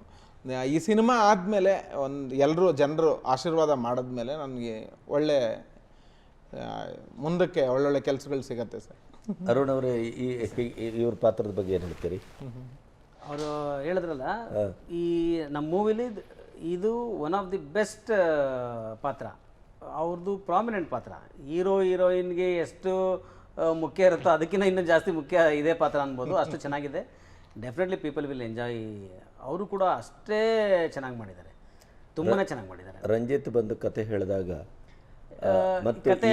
ಈ ಸಿನಿಮಾ ಆದಮೇಲೆ ಒಂದು ಎಲ್ಲರೂ ಜನರು ಆಶೀರ್ವಾದ ಮಾಡಿದ್ಮೇಲೆ ನನಗೆ ಒಳ್ಳೆ ಮುಂದಕ್ಕೆ ಒಳ್ಳೊಳ್ಳೆ ಕೆಲಸಗಳು ಸಿಗತ್ತೆ ಸರ್. ಅರುಣ್ ಅವರೇ ಈ ಇವ್ರ ಪಾತ್ರದ ಬಗ್ಗೆ ಏನು ಹೇಳ್ತೀರಿ? ಅವರು ಹೇಳಿದ್ರಲ್ಲ ಈ ನಮ್ಮ ಮೂವಿಲಿ ಇದು ಒನ್ ಆಫ್ ದಿ ಬೆಸ್ಟ್ ಪಾತ್ರ. ಅವ್ರದ್ದು ಪ್ರಾಮಿನೆಂಟ್ ಪಾತ್ರ. ಹೀರೋ ಹೀರೋಯಿನ್ಗೆ ಎಷ್ಟು ಮುಖ್ಯ ಇರುತ್ತೋ ಅದಕ್ಕಿಂತ ಇನ್ನೂ ಜಾಸ್ತಿ ಮುಖ್ಯ ಇದೇ ಪಾತ್ರ ಅನ್ಬೋದು. ಅಷ್ಟು ಚೆನ್ನಾಗಿದೆ. ಡೆಫಿನೆಟ್ಲಿ ಪೀಪಲ್ ವಿಲ್ ಎಂಜಾಯ್ ಅವರು ಕೂಡ ಅಷ್ಟೇ ಚೆನ್ನಾಗಿ ಮಾಡಿದ್ದಾರೆ. ತುಂಬಾ ಚೆನ್ನಾಗಿ ಮಾಡಿದ್ದಾರೆ. ರಂಜಿತ್ ಬಂದು ಕತೆ ಹೇಳಿದಾಗ ಮತ್ತು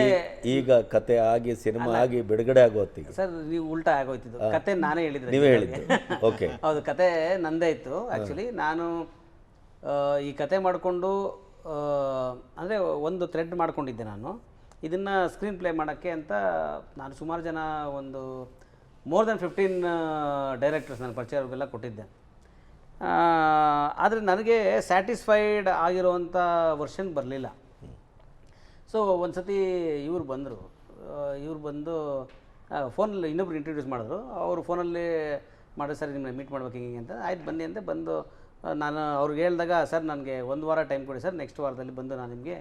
ಈಗ ಕತೆ ಆಗಿ ಸಿನಿಮಾ ಆಗಿ ಬಿಡುಗಡೆ ಆಗೋ ಸರ್ ನೀವು ಉಲ್ಟಾ ಆಗೋಯ್ತಿದ್ದು. ಕತೆ ನಾನೇ ಹೇಳಿದ್ರೆ ನೀವೇ ಹೇಳಿದ್ದು. ಓಕೆ. ಹೌದು ಕತೆ ನಂದೇ ಇತ್ತು ಆ್ಯಕ್ಚುಲಿ ನಾನು ಈ ಕತೆ ಮಾಡಿಕೊಂಡು ಅಂದರೆ ಒಂದು ಥ್ರೆಡ್ ಮಾಡ್ಕೊಂಡಿದ್ದೆ ನಾನು. ಇದನ್ನು ಸ್ಕ್ರೀನ್ ಪ್ಲೇ ಮಾಡೋಕ್ಕೆ ಅಂತ ನಾನು ಸುಮಾರು ಜನ ಒಂದು ಮೋರ್ ದೆನ್ ಫಿಫ್ಟೀನ್ ಡೈರೆಕ್ಟರ್ಸ್ ನನ್ನ ಪರಿಚಯ ಅವ್ರಿಗೆಲ್ಲ ಕೊಟ್ಟಿದ್ದೆ. ಆದರೆ ನನಗೆ ಸ್ಯಾಟಿಸ್ಫೈಡ್ ಆಗಿರುವಂಥ ವರ್ಷನ್ ಬರಲಿಲ್ಲ. ಸೊ ಒಂದು ಸತಿ ಇವ್ರು ಬಂದರು. ಇವ್ರು ಬಂದು ಫೋನಲ್ಲಿ ಇನ್ನೊಬ್ರು ಇಂಟ್ರೊಡ್ಯೂಸ್ ಮಾಡಿದ್ರು. ಅವರು ಫೋನಲ್ಲಿ ಮಾಡೋ ಸರ್ ನಿಮ್ಮನ್ನ ಮೀಟ್ ಮಾಡ್ಬೇಕು ಹಿಂಗೆ ಅಂತ. ಆಯ್ತು, ಬನ್ನಿ ಅಂತ ಬಂದು ನಾನು ಅವ್ರಿಗೆ ಹೇಳಿದಾಗ, ಸರ್, ನನಗೆ ಒಂದು ವಾರ ಟೈಮ್ ಕೊಡಿ, ಸರ್. ನೆಕ್ಸ್ಟ್ ವಾರದಲ್ಲಿ ಬಂದು ನಾನು ನಿಮಗೆ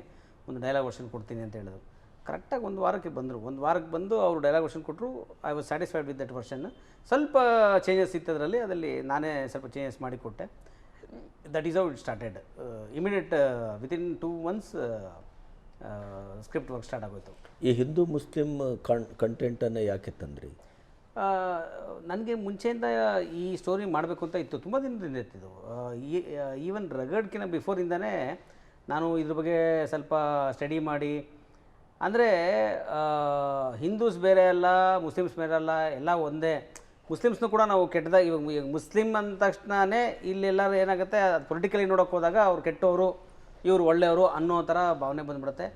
ಒಂದು ಡೈಲಾಗ್ ವರ್ಷನ್ ಕೊಡ್ತೀನಿ ಅಂತ ಹೇಳಿದ್ರು. ಕರೆಕ್ಟಾಗಿ ಒಂದು ವಾರಕ್ಕೆ ಬಂದರು. ಒಂದು ವಾರಕ್ಕೆ ಬಂದು ಅವರು ಡೈಲಾಗ್ ವರ್ಷನ್ ಕೊಟ್ಟರು I was satisfied with that version ಸ್ವಲ್ಪ ಚೇಂಜಸ್ ಇತ್ತು ಅದರಲ್ಲಿ ನಾನೇ ಸ್ವಲ್ಪ ಚೇಂಜಸ್ ಮಾಡಿ ಕೊಟ್ಟೆ. That is how it started immediate within two months script work start ಆಗೋಯ್ತು. ಈ ಹಿಂದೂ ಮುಸ್ಲಿಂ ಕಣ್ ಕಂಟೆಂಟನ್ನು ಯಾಕೆ ತಂದ್ರಿ? ನನಗೆ ಮುಂಚೆಯಿಂದ ಈ ಸ್ಟೋರಿ ಮಾಡಬೇಕು ಅಂತ ಇತ್ತು. ತುಂಬ ದಿನದಿಂದ ಇತ್ತಿದ್ದು ಈವನ್ ರಗಡ್ಕಿನ ಬಿಫೋರಿಂದನೇ ನಾನು ಇದ್ರ ಬಗ್ಗೆ ಸ್ವಲ್ಪ ಸ್ಟಡಿ ಮಾಡಿ. ಅಂದರೆ ಹಿಂದೂಸ್ ಬೇರೆ ಅಲ್ಲ ಮುಸ್ಲಿಮ್ಸ್ ಬೇರೆ ಅಲ್ಲ ಎಲ್ಲ ಒಂದೇ. ಮುಸ್ಲಿಮ್ಸ್ನು ಕೂಡ ನಾವು ಕೆಟ್ಟದಾಗ ಇವಾಗ ಇವಾಗ ಮುಸ್ಲಿಮ್ ಅಂದ ತಕ್ಷಣವೇ ಇಲ್ಲೆಲ್ಲರೂ ಏನಾಗುತ್ತೆ ಅದು ಪೊಲಿಟಿಕಲಿ ನೋಡೋಕೆ ಹೋದಾಗ ಅವ್ರು ಕೆಟ್ಟವರು ಇವ್ರು ಒಳ್ಳೆಯವರು ಅನ್ನೋ ಥರ ಭಾವನೆ ಬಂದುಬಿಡುತ್ತೆ.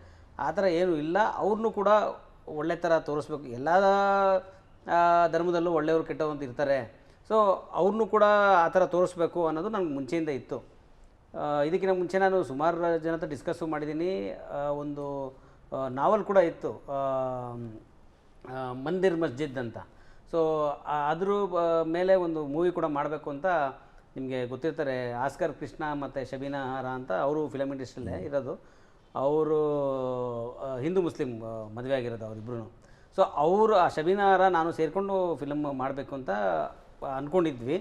ಆ ಥರ ಏನೂ ಇಲ್ಲ. ಅವ್ರನ್ನೂ ಕೂಡ ಒಳ್ಳೆ ಥರ ತೋರಿಸ್ಬೇಕು. ಎಲ್ಲ ಧರ್ಮದಲ್ಲೂ ಒಳ್ಳೆಯವರು ಕೆಟ್ಟವರು ಅಂತ ಇರ್ತಾರೆ. ಸೊ ಅವ್ರನ್ನೂ ಕೂಡ ಆ ಥರ ತೋರಿಸ್ಬೇಕು ಅನ್ನೋದು ನನಗೆ ಮುಂಚೆಯಿಂದ ಇತ್ತು. ಇದಕ್ಕಿಂತ ಮುಂಚೆ ನಾನು ಸುಮಾರು ಜನ ಹತ್ರ ಡಿಸ್ಕಸ್ಸು ಮಾಡಿದ್ದೀನಿ. ಒಂದು ನಾವಲ್ ಕೂಡ ಇತ್ತು. ಮಂದಿರ್ ಮಸ್ಜಿದ್ ಅಂತ. ಸೊ ಅದ್ರ ಮೇಲೆ ಒಂದು ಮೂವಿ ಕೂಡ ಮಾಡಬೇಕು ಅಂತ ನಿಮಗೆ ಗೊತ್ತಿರ್ತಾರೆ ಆಸ್ಕರ್ ಕೃಷ್ಣ ಮತ್ತು ಶಬೀನಾ ಹಾರ ಅಂತ ಅವರು ಫಿಲಮ್ ಇಂಡಸ್ಟ್ರಿಯಲ್ಲೇ ಇರೋದು. ಅವರು ಹಿಂದೂ ಮುಸ್ಲಿಂ ಮದುವೆ ಆಗಿರೋದು ಅವರಿಬ್ರು ಸೊ ಅವರು ಆ ಶಬೀನಾ ಹಾರ ನಾನು ಸೇರಿಕೊಂಡು ಫಿಲಮ್ ಮಾಡಬೇಕು ಅಂತ ಅಂದ್ಕೊಂಡಿದ್ವಿ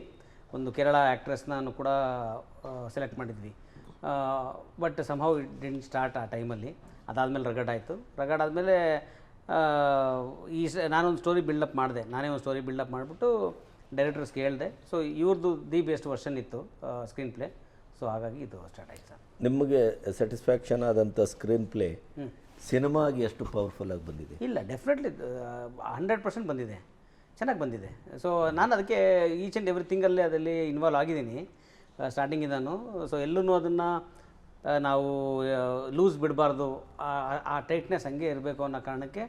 ಒಂದು ಕೇರಳ ಆ್ಯಕ್ಟ್ರೆಸ್ನ ಕೂಡ ಸೆಲೆಕ್ಟ್ ಮಾಡಿದ್ವಿ. But somehow it didn't start ಆ ಟೈಮಲ್ಲಿ ಅದಾದಮೇಲೆ ರಗಡ್ ಆಯಿತು. ರಗಡ್ ಆದಮೇಲೆ ಈ ಸ ನಾನೊಂದು ಸ್ಟೋರಿ ಬಿಲ್ಡಪ್ ಮಾಡಿದೆ. ನಾನೇ ಒಂದು ಸ್ಟೋರಿ ಬಿಲ್ಡಪ್ ಮಾಡಿಬಿಟ್ಟು ಡೈರೆಕ್ಟರ್ಸ್ಗೆ ಕೇಳಿದೆ. ಸೊ ಇವ್ರದ್ದು ದಿ ಬೆಸ್ಟ್ ವರ್ಷನ್ ಇತ್ತು ಸ್ಕ್ರೀನ್ ಪ್ಲೇ ಸೊ ಹಾಗಾಗಿ ಇದು ಸ್ಟಾರ್ಟ್ ಆಯ್ತು ಸರ್. ನಿಮಗೆ ಸ್ಯಾಟಿಸ್ಫ್ಯಾಕ್ಷನ್ ಆದಂಥ ಸ್ಕ್ರೀನ್ ಪ್ಲೇ ಸಿನಿಮಾಗೆ ಎಷ್ಟು ಪವರ್ಫುಲ್ ಆಗಿ ಬಂದಿದೆ? ಇಲ್ಲ ಡೆಫಿನೆಟ್ಲಿ ಹಂಡ್ರೆಡ್ ಪರ್ಸೆಂಟ್ ಬಂದಿದೆ. ಚೆನ್ನಾಗಿ ಬಂದಿದೆ. ಸೊ ನಾನು ಅದಕ್ಕೆ ಈಚ್ ಆ್ಯಂಡ್ ಎವ್ರಿಥಿಂಗಲ್ಲಿ ಅದರಲ್ಲಿ ಇನ್ವಾಲ್ವ್ ಆಗಿದ್ದೀನಿ ಸ್ಟಾರ್ಟಿಂಗಿಂದನೂ ಸೊ ಎಲ್ಲೂ ಅದನ್ನು ನಾವು ಲೂಸ್ ಬಿಡಬಾರ್ದು ಆ ಟೈಟ್ನೆಸ್ ಹಂಗೆ ಇರಬೇಕು ಅನ್ನೋ ಕಾರಣಕ್ಕೆ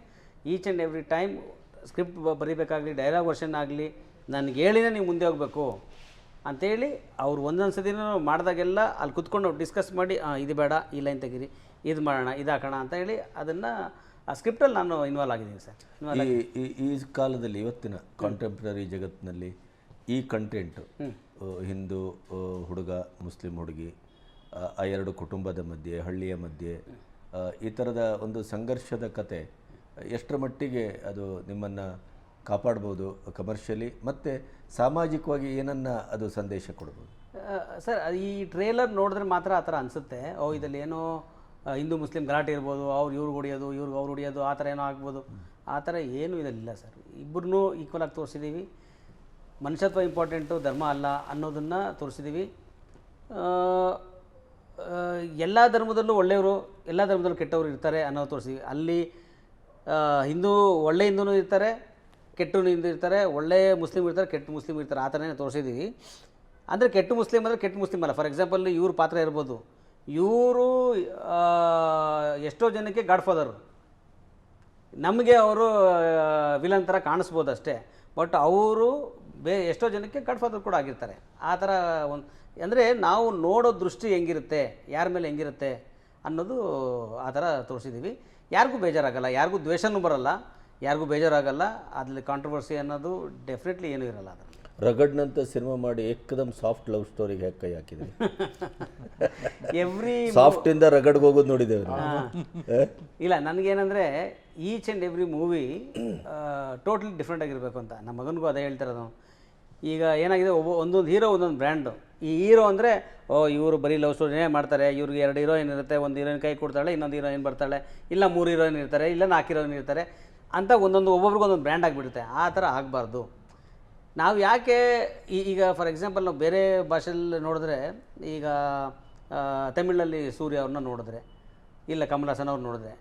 each and every time script ಬರೀಬೇಕಾಗಲಿ dialogue version ಆಗಲಿ ನನಗೆ ಹೇಳಿನ ನೀವು ಮುಂದೆ ಹೋಗಬೇಕು ಅಂತೇಳಿ ಅವ್ರು ಒಂದೊಂದು ಸತಿನೂ ಮಾಡಿದಾಗೆಲ್ಲ ಅಲ್ಲಿ ಕುತ್ಕೊಂಡು ಡಿಸ್ಕಸ್ ಮಾಡಿ "ಆ, ಇದು ಬೇಡ ಈ ಲೈನ್ ತೆಗೀರಿ ಇದು ಮಾಡೋಣ ಇದು ಹಾಕೋಣ ಅಂತ ಹೇಳಿ ಅದನ್ನು ಆ ಸ್ಕ್ರಿಪ್ಟಲ್ಲಿ ನಾನು ಇನ್ವಾಲ್ವ್ ಆಗಿದ್ದೀನಿ ಸರ್. ಈ ಈ ಈ ಕಾಲದಲ್ಲಿ ಇವತ್ತಿನ ಕಾಂಟೆಂಪ್ರರಿ ಜಗತ್ತಿನಲ್ಲಿ ಈ ಕಂಟೆಂಟು ಹಿಂದೂ ಹುಡುಗ ಮುಸ್ಲಿಂ ಹುಡುಗಿ ಆ ಎರಡು ಕುಟುಂಬದ ಮಧ್ಯೆ ಹಳ್ಳಿಯ ಮಧ್ಯೆ ಈ ಥರದ ಒಂದು ಸಂಘರ್ಷದ ಕತೆ ಎಷ್ಟರ ಮಟ್ಟಿಗೆ ಅದು ನಿಮ್ಮನ್ನು ಕಾಪಾಡ್ಬೋದು ಕಮರ್ಷಿಯಲಿ ಮತ್ತು ಸಾಮಾಜಿಕವಾಗಿ ಏನನ್ನ ಅದು ಸಂದೇಶ ಕೊಡ್ಬೋದು? ಸರ್ ಈ ಟ್ರೇಲರ್ ನೋಡಿದ್ರೆ ಮಾತ್ರ ಆ ಥರ ಅನಿಸುತ್ತೆ. ಓ ಇದರಲ್ಲಿ ಏನೋ ಹಿಂದೂ ಮುಸ್ಲಿಂ ಗಲಾಟೆ ಇರ್ಬೋದು ಅವ್ರು ಇವ್ರಿಗೆ ಹೊಡಿಯೋದು ಇವ್ರಿಗೆ ಅವ್ರು ಹೊಡಿಯೋದು ಆ ಥರ ಏನೋ ಆಗ್ಬೋದು. ಆ ಥರ ಏನೂ ಇದರಲ್ಲಿಲ್ಲ ಸರ್. ಇಬ್ಬರನ್ನೂ ಈಕ್ವಲ್ ಆಗಿ ತೋರಿಸಿದ್ದೀವಿ ಮನುಷ್ಯತ್ವ ಇಂಪಾರ್ಟೆಂಟು ಧರ್ಮ ಅಲ್ಲ ಅನ್ನೋದನ್ನು ತೋರಿಸಿದ್ದೀವಿ ಎಲ್ಲ ಧರ್ಮದಲ್ಲೂ ಒಳ್ಳೆಯವರು ಎಲ್ಲ ಧರ್ಮದಲ್ಲೂ ಕೆಟ್ಟವರು ಇರ್ತಾರೆ ಅನ್ನೋದು ತೋರಿಸಿದ್ವಿ. ಅಲ್ಲಿ ಹಿಂದೂ ಒಳ್ಳೆ ಹಿಂದೂ ಇರ್ತಾರೆ ಕೆಟ್ಟ ಹಿಂದೂ ಒಳ್ಳೆಯ ಒಳ್ಳೆ ಮುಸ್ಲಿಂ ಇರ್ತಾರೆ, ಕೆಟ್ಟ ಮುಸ್ಲಿಂ ಇರ್ತಾರೆ, ಆ ಥರನೇ ತೋರಿಸಿದ್ದೀವಿ. ಅಂದರೆ ಕೆಟ್ಟ ಮುಸ್ಲಿಂ ಅಂದರೆ ಕೆಟ್ಟ ಮುಸ್ಲಿಂ ಅಲ್ಲ. ಫಾರ್ ಎಕ್ಸಾಂಪಲ್ ಇವ್ರ ಪಾತ್ರ ಇರ್ಬೋದು. ಇವರು ಎಷ್ಟೋ ಜನಕ್ಕೆ ಗಾಡ್ ಫಾದರ್ ನಮಗೆ ಅವರು ವಿಲನ್ ಥರ ಕಾಣಿಸ್ಬೋದು ಅಷ್ಟೇ. ಬಟ್ ಅವರು ಬೇ, ಎಷ್ಟೋ ಜನಕ್ಕೆ ಗಾಡ್ ಫಾದರ್ ಕೂಡ ಆಗಿರ್ತಾರೆ. ಆ ಥರ ಒಂದು, ಅಂದರೆ ನಾವು ನೋಡೋ ದೃಷ್ಟಿ ಹೆಂಗಿರುತ್ತೆ, ಯಾರ ಮೇಲೆ ಹೆಂಗಿರುತ್ತೆ ಅನ್ನೋದು ಆ ಥರ ತೋರಿಸಿದ್ದೀವಿ. ಯಾರಿಗೂ ಬೇಜಾರಾಗಲ್ಲ, ಯಾರಿಗೂ ದ್ವೇಷನೂ ಬರಲ್ಲ. ಯಾರಿಗೂ ಬೇಜಾರಾಗಲ್ಲ. ಅದರಲ್ಲಿ ಕಾಂಟ್ರವರ್ಸಿ ಅನ್ನೋದು ಡೆಫಿನೆಟ್ಲಿ ಏನೂ ಇರಲ್ಲ ಅದು ರಗಡ್ನಂತ ಸಿನಿಮಾ ಮಾಡಿ ಏಕದಮ್ ಸಾಫ್ಟ್ ಲವ್ ಸ್ಟೋರಿಗೆ ಹೇಗೆ ಕೈ ಹಾಕಿದ್ರಿ. ಎವ್ರಿ ಇಂದ ರಗಡ್ಗೆ ಹೋಗೋದು ನೋಡಿದ್ದೇವೆ? ಇಲ್ಲ ನನಗೇನಂದರೆ each and every movie totally different ಆಗಿರಬೇಕು ಅಂತ. ನಮ್ಮ ಮಗನಿಗೂ ಅದೇ ಹೇಳ್ತಿರೋದು ಈಗ ಏನಾಗಿದೆ ಒಬ್ಬ ಒಂದೊಂದು ಹೀರೋ ಒಂದೊಂದು ಬ್ರ್ಯಾಂಡು ಈ ಹೀರೋ ಅಂದರೆ ಓ ಇವರು ಬರೀ ಲವ್ ಸ್ಟೋರಿನೇ ಮಾಡ್ತಾರೆ. ಇವ್ರಿಗೆ ಎರಡು ಹೀರೋಯಿನ್ ಇರುತ್ತೆ. ಒಂದು ಹೀರೋಯಿನ್ ಕೈ ಕೊಡ್ತಾಳೆ ಇನ್ನೊಂದು ಹೀರೋಯಿನ್ ಬರ್ತಾಳೆ. ಇಲ್ಲ ಮೂರು ಹೀರೋಯಿನ್ ಇರ್ತಾರೆ. ಇಲ್ಲ ನಾಲ್ಕು ಹೀರೋಯಿನ್ ಇರ್ತಾರೆ. ಅಂತ ಒಂದೊಂದು, ಒಬ್ಬೊಬ್ರಿಗೆ ಒಂದೊಂದು ಬ್ರ್ಯಾಂಡ್ ಆಗಿಬಿಡುತ್ತೆ. ಆ ಥರ ಆಗಬಾರ್ದು. ನಾವು ಯಾಕೆ ಈಗ ಫಾರ್ ಎಕ್ಸಾಂಪಲ್ ನಾವು ಬೇರೆ ಭಾಷೆಯಲ್ಲಿ ನೋಡಿದ್ರೆ, ಈಗ ತಮಿಳಲ್ಲಿ ಸೂರ್ಯ ಅವ್ರನ್ನ ನೋಡಿದ್ರೆ, ಇಲ್ಲ ಕಮಲ್ ಹಾಸನ್ ಅವ್ರು ನೋಡಿದ್ರೆ,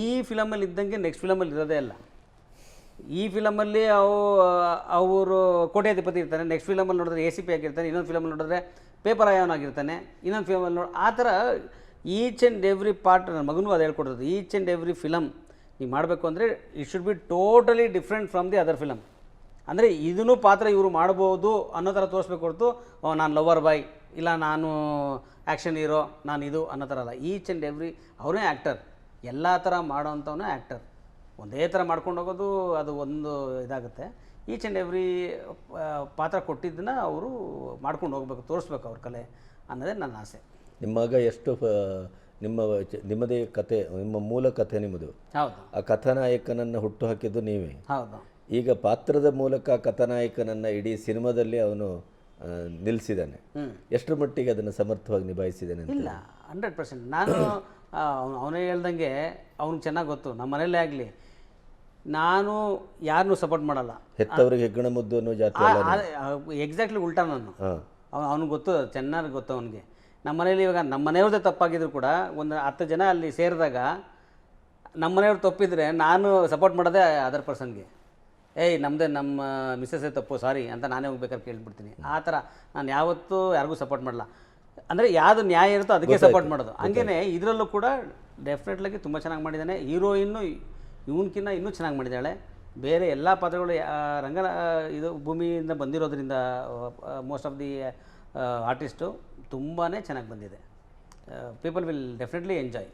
ಈ ಫಿಲಮಲ್ಲಿ ಇದ್ದಂಗೆ ನೆಕ್ಸ್ಟ್ ಫಿಲಮಲ್ಲಿ ಇರೋದೇ ಇಲ್ಲ ಈ ಫಿಲಮಲ್ಲಿ ಅವು, ಅವರು ಕೋಟ್ಯಾಧಿಪತಿ ಇರ್ತಾನೆ ನೆಕ್ಸ್ಟ್ ಫಿಲಮಲ್ಲಿ ನೋಡಿದ್ರೆ ಎ ಸಿ ಪಿ ಆಗಿರ್ತಾನೆ, ಇನ್ನೊಂದು ಫಿಲಮಲ್ಲಿ ನೋಡಿದ್ರೆ ಪೇಪರ್ ಆಗಿರ್ತಾನೆ, ಇನ್ನೊಂದು ಫಿಲಮಲ್ಲಿ ನೋಡಿ ಆ ಥರ ಈಚ್ ಆ್ಯಂಡ್ ಎವ್ರಿ ಪಾರ್ಟ್ ನನ್ನ ಮಗನೂ ಅದು ಹೇಳ್ಕೊಡೋದು ಈಚ್ ಆ್ಯಂಡ್ ಎವ್ರಿ ಫಿಲಮ್ ನೀವು ಮಾಡಬೇಕು ಅಂದರೆ it should be totally different from the other film ಅಂದರೆ ಇದನ್ನು ಪಾತ್ರ ಇವರು ಮಾಡ್ಬೋದು ಅನ್ನೋ ಥರ ತೋರಿಸ್ಬೇಕು ಹೊರತು ನಾನು ಲವರ್ ಬಾಯ್ ಇಲ್ಲ ನಾನು ಆ್ಯಕ್ಷನ್ ಹೀರೋ ನಾನು ಇದು ಅನ್ನೋ ಥರ ಅಲ್ಲ. ಈಚ್ ಆ್ಯಂಡ್ ಎವ್ರಿ ಅವನೇ ಆ್ಯಕ್ಟರ್ ಎಲ್ಲ ಥರ ಮಾಡೋವಂಥವನು ಆ್ಯಕ್ಟರ್ ಒಂದೇ ಥರ ಮಾಡ್ಕೊಂಡು ಹೋಗೋದು ಅದು ಒಂದು ಇದಾಗುತ್ತೆ. ಈಚ್ ಆ್ಯಂಡ್ ಎವ್ರಿ ಪಾತ್ರ ಕೊಟ್ಟಿದ್ದನ್ನ ಅವರು ಮಾಡ್ಕೊಂಡು ಹೋಗ್ಬೇಕು, ತೋರಿಸ್ಬೇಕು ಅವ್ರ ಕಲೆ ಅನ್ನೋದೇ ನನ್ನ ಆಸೆ. ನಿಮ್ಮ ಮಗ ಎಷ್ಟು ನಿಮ್ಮ ನಿಮ್ಮದೇ ಕತೆ ನಿಮ್ಮ ಮೂಲ ಕಥೆ ನಿಮ್ಮದು. ಹೌದು. ಆ ಕಥಾನಾಯಕನನ್ನು ಹುಟ್ಟು ಹಾಕಿದ್ದು ನೀವೇ. ಹೌದು. ಈಗ ಪಾತ್ರದ ಮೂಲಕ ಕಥಾನಾಯಕನನ್ನು ಇಡೀ ಸಿನಿಮಾದಲ್ಲಿ ಅವನು ನಿಲ್ಲಿಸಿದ್ದಾನೆ ಎಷ್ಟರ ಮಟ್ಟಿಗೆ ಅದನ್ನು ಸಮರ್ಥವಾಗಿ ನಿಭಾಯಿಸಿದ್ದಾನೆ ಇಲ್ಲ ಹಂಡ್ರೆಡ್ ಪರ್ಸೆಂಟ್ ನಾನು ಅವನೇ ಹೇಳ್ದಂಗೆ ಅವ್ನಿಗೆ ಚೆನ್ನಾಗಿ ಗೊತ್ತು. ನಮ್ಮ ಮನೇಲೇ ಆಗಲಿ. ನಾನು ಯಾರನ್ನೂ ಸಪೋರ್ಟ್ ಮಾಡಲ್ಲ. ಹೆತ್ತವರಿಗೆ ಹೆಗ್ಗಣ ಮುದ್ದು ಅನ್ನೋ ಜಾತಿ ಎಕ್ಸಾಕ್ಟ್ಲಿ ಉಲ್ಟಾ ನಾನು. ಅವ್ನು ಅವ್ನಿಗೆ ಗೊತ್ತು ಚೆನ್ನಾಗಿ ಗೊತ್ತು ಅವನಿಗೆ. ನಮ್ಮ ಮನೇಲಿ ಇವಾಗ ನಮ್ಮ ಮನೆಯವ್ರದ್ದೇ ತಪ್ಪಾಗಿದ್ರು ಕೂಡ ಒಂದು ಹತ್ತು ಜನ ಅಲ್ಲಿ ಸೇರಿದಾಗ ನಮ್ಮ ಮನೆಯವ್ರು ತಪ್ಪಿದ್ರೆ ನಾನು ಸಪೋರ್ಟ್ ಮಾಡೋದೇ ಅದರ್ ಪರ್ಸನ್ಗೆ ಏಯ್ ನಮ್ಮದೇ ನಮ್ಮ ಮಿಸ್ಸಸ್ಸೇ ತಪ್ಪು ಸಾರಿ ಅಂತ ನಾನೇ ಹೋಗ್ಬೇಕಾದ್ರೆ ಕೇಳ್ಬಿಡ್ತೀನಿ. ಆ ಥರ ನಾನು ಯಾವತ್ತೂ ಯಾರಿಗೂ ಸಪೋರ್ಟ್ ಮಾಡಲ್ಲ. ಅಂದರೆ ಯಾವುದು ನ್ಯಾಯ ಇರುತ್ತೋ ಅದಕ್ಕೆ ಸಪೋರ್ಟ್ ಮಾಡೋದು. ಹಂಗೇನೆ ಇದರಲ್ಲೂ ಕೂಡ ಡೆಫಿನೆಟ್ಲಾಗಿ ತುಂಬ ಚೆನ್ನಾಗಿ ಮಾಡಿದ್ದಾನೆ. ಹೀರೋಯಿನ್ನು ಇವನ್ಕಿನ್ನ ಇನ್ನೂ ಚೆನ್ನಾಗಿ ಮಾಡಿದ್ದಾಳೆ. ಬೇರೆ ಎಲ್ಲ ಪಾತ್ರಗಳು ರಂಗನ ಇದು ಭೂಮಿಯಿಂದ ಬಂದಿರೋದ್ರಿಂದ ಮೋಸ್ಟ್ ಆಫ್ ದಿ ಆರ್ಟಿಸ್ಟು ತುಂಬಾ ಚೆನ್ನಾಗಿ ಬಂದಿದೆ. People will definitely enjoy.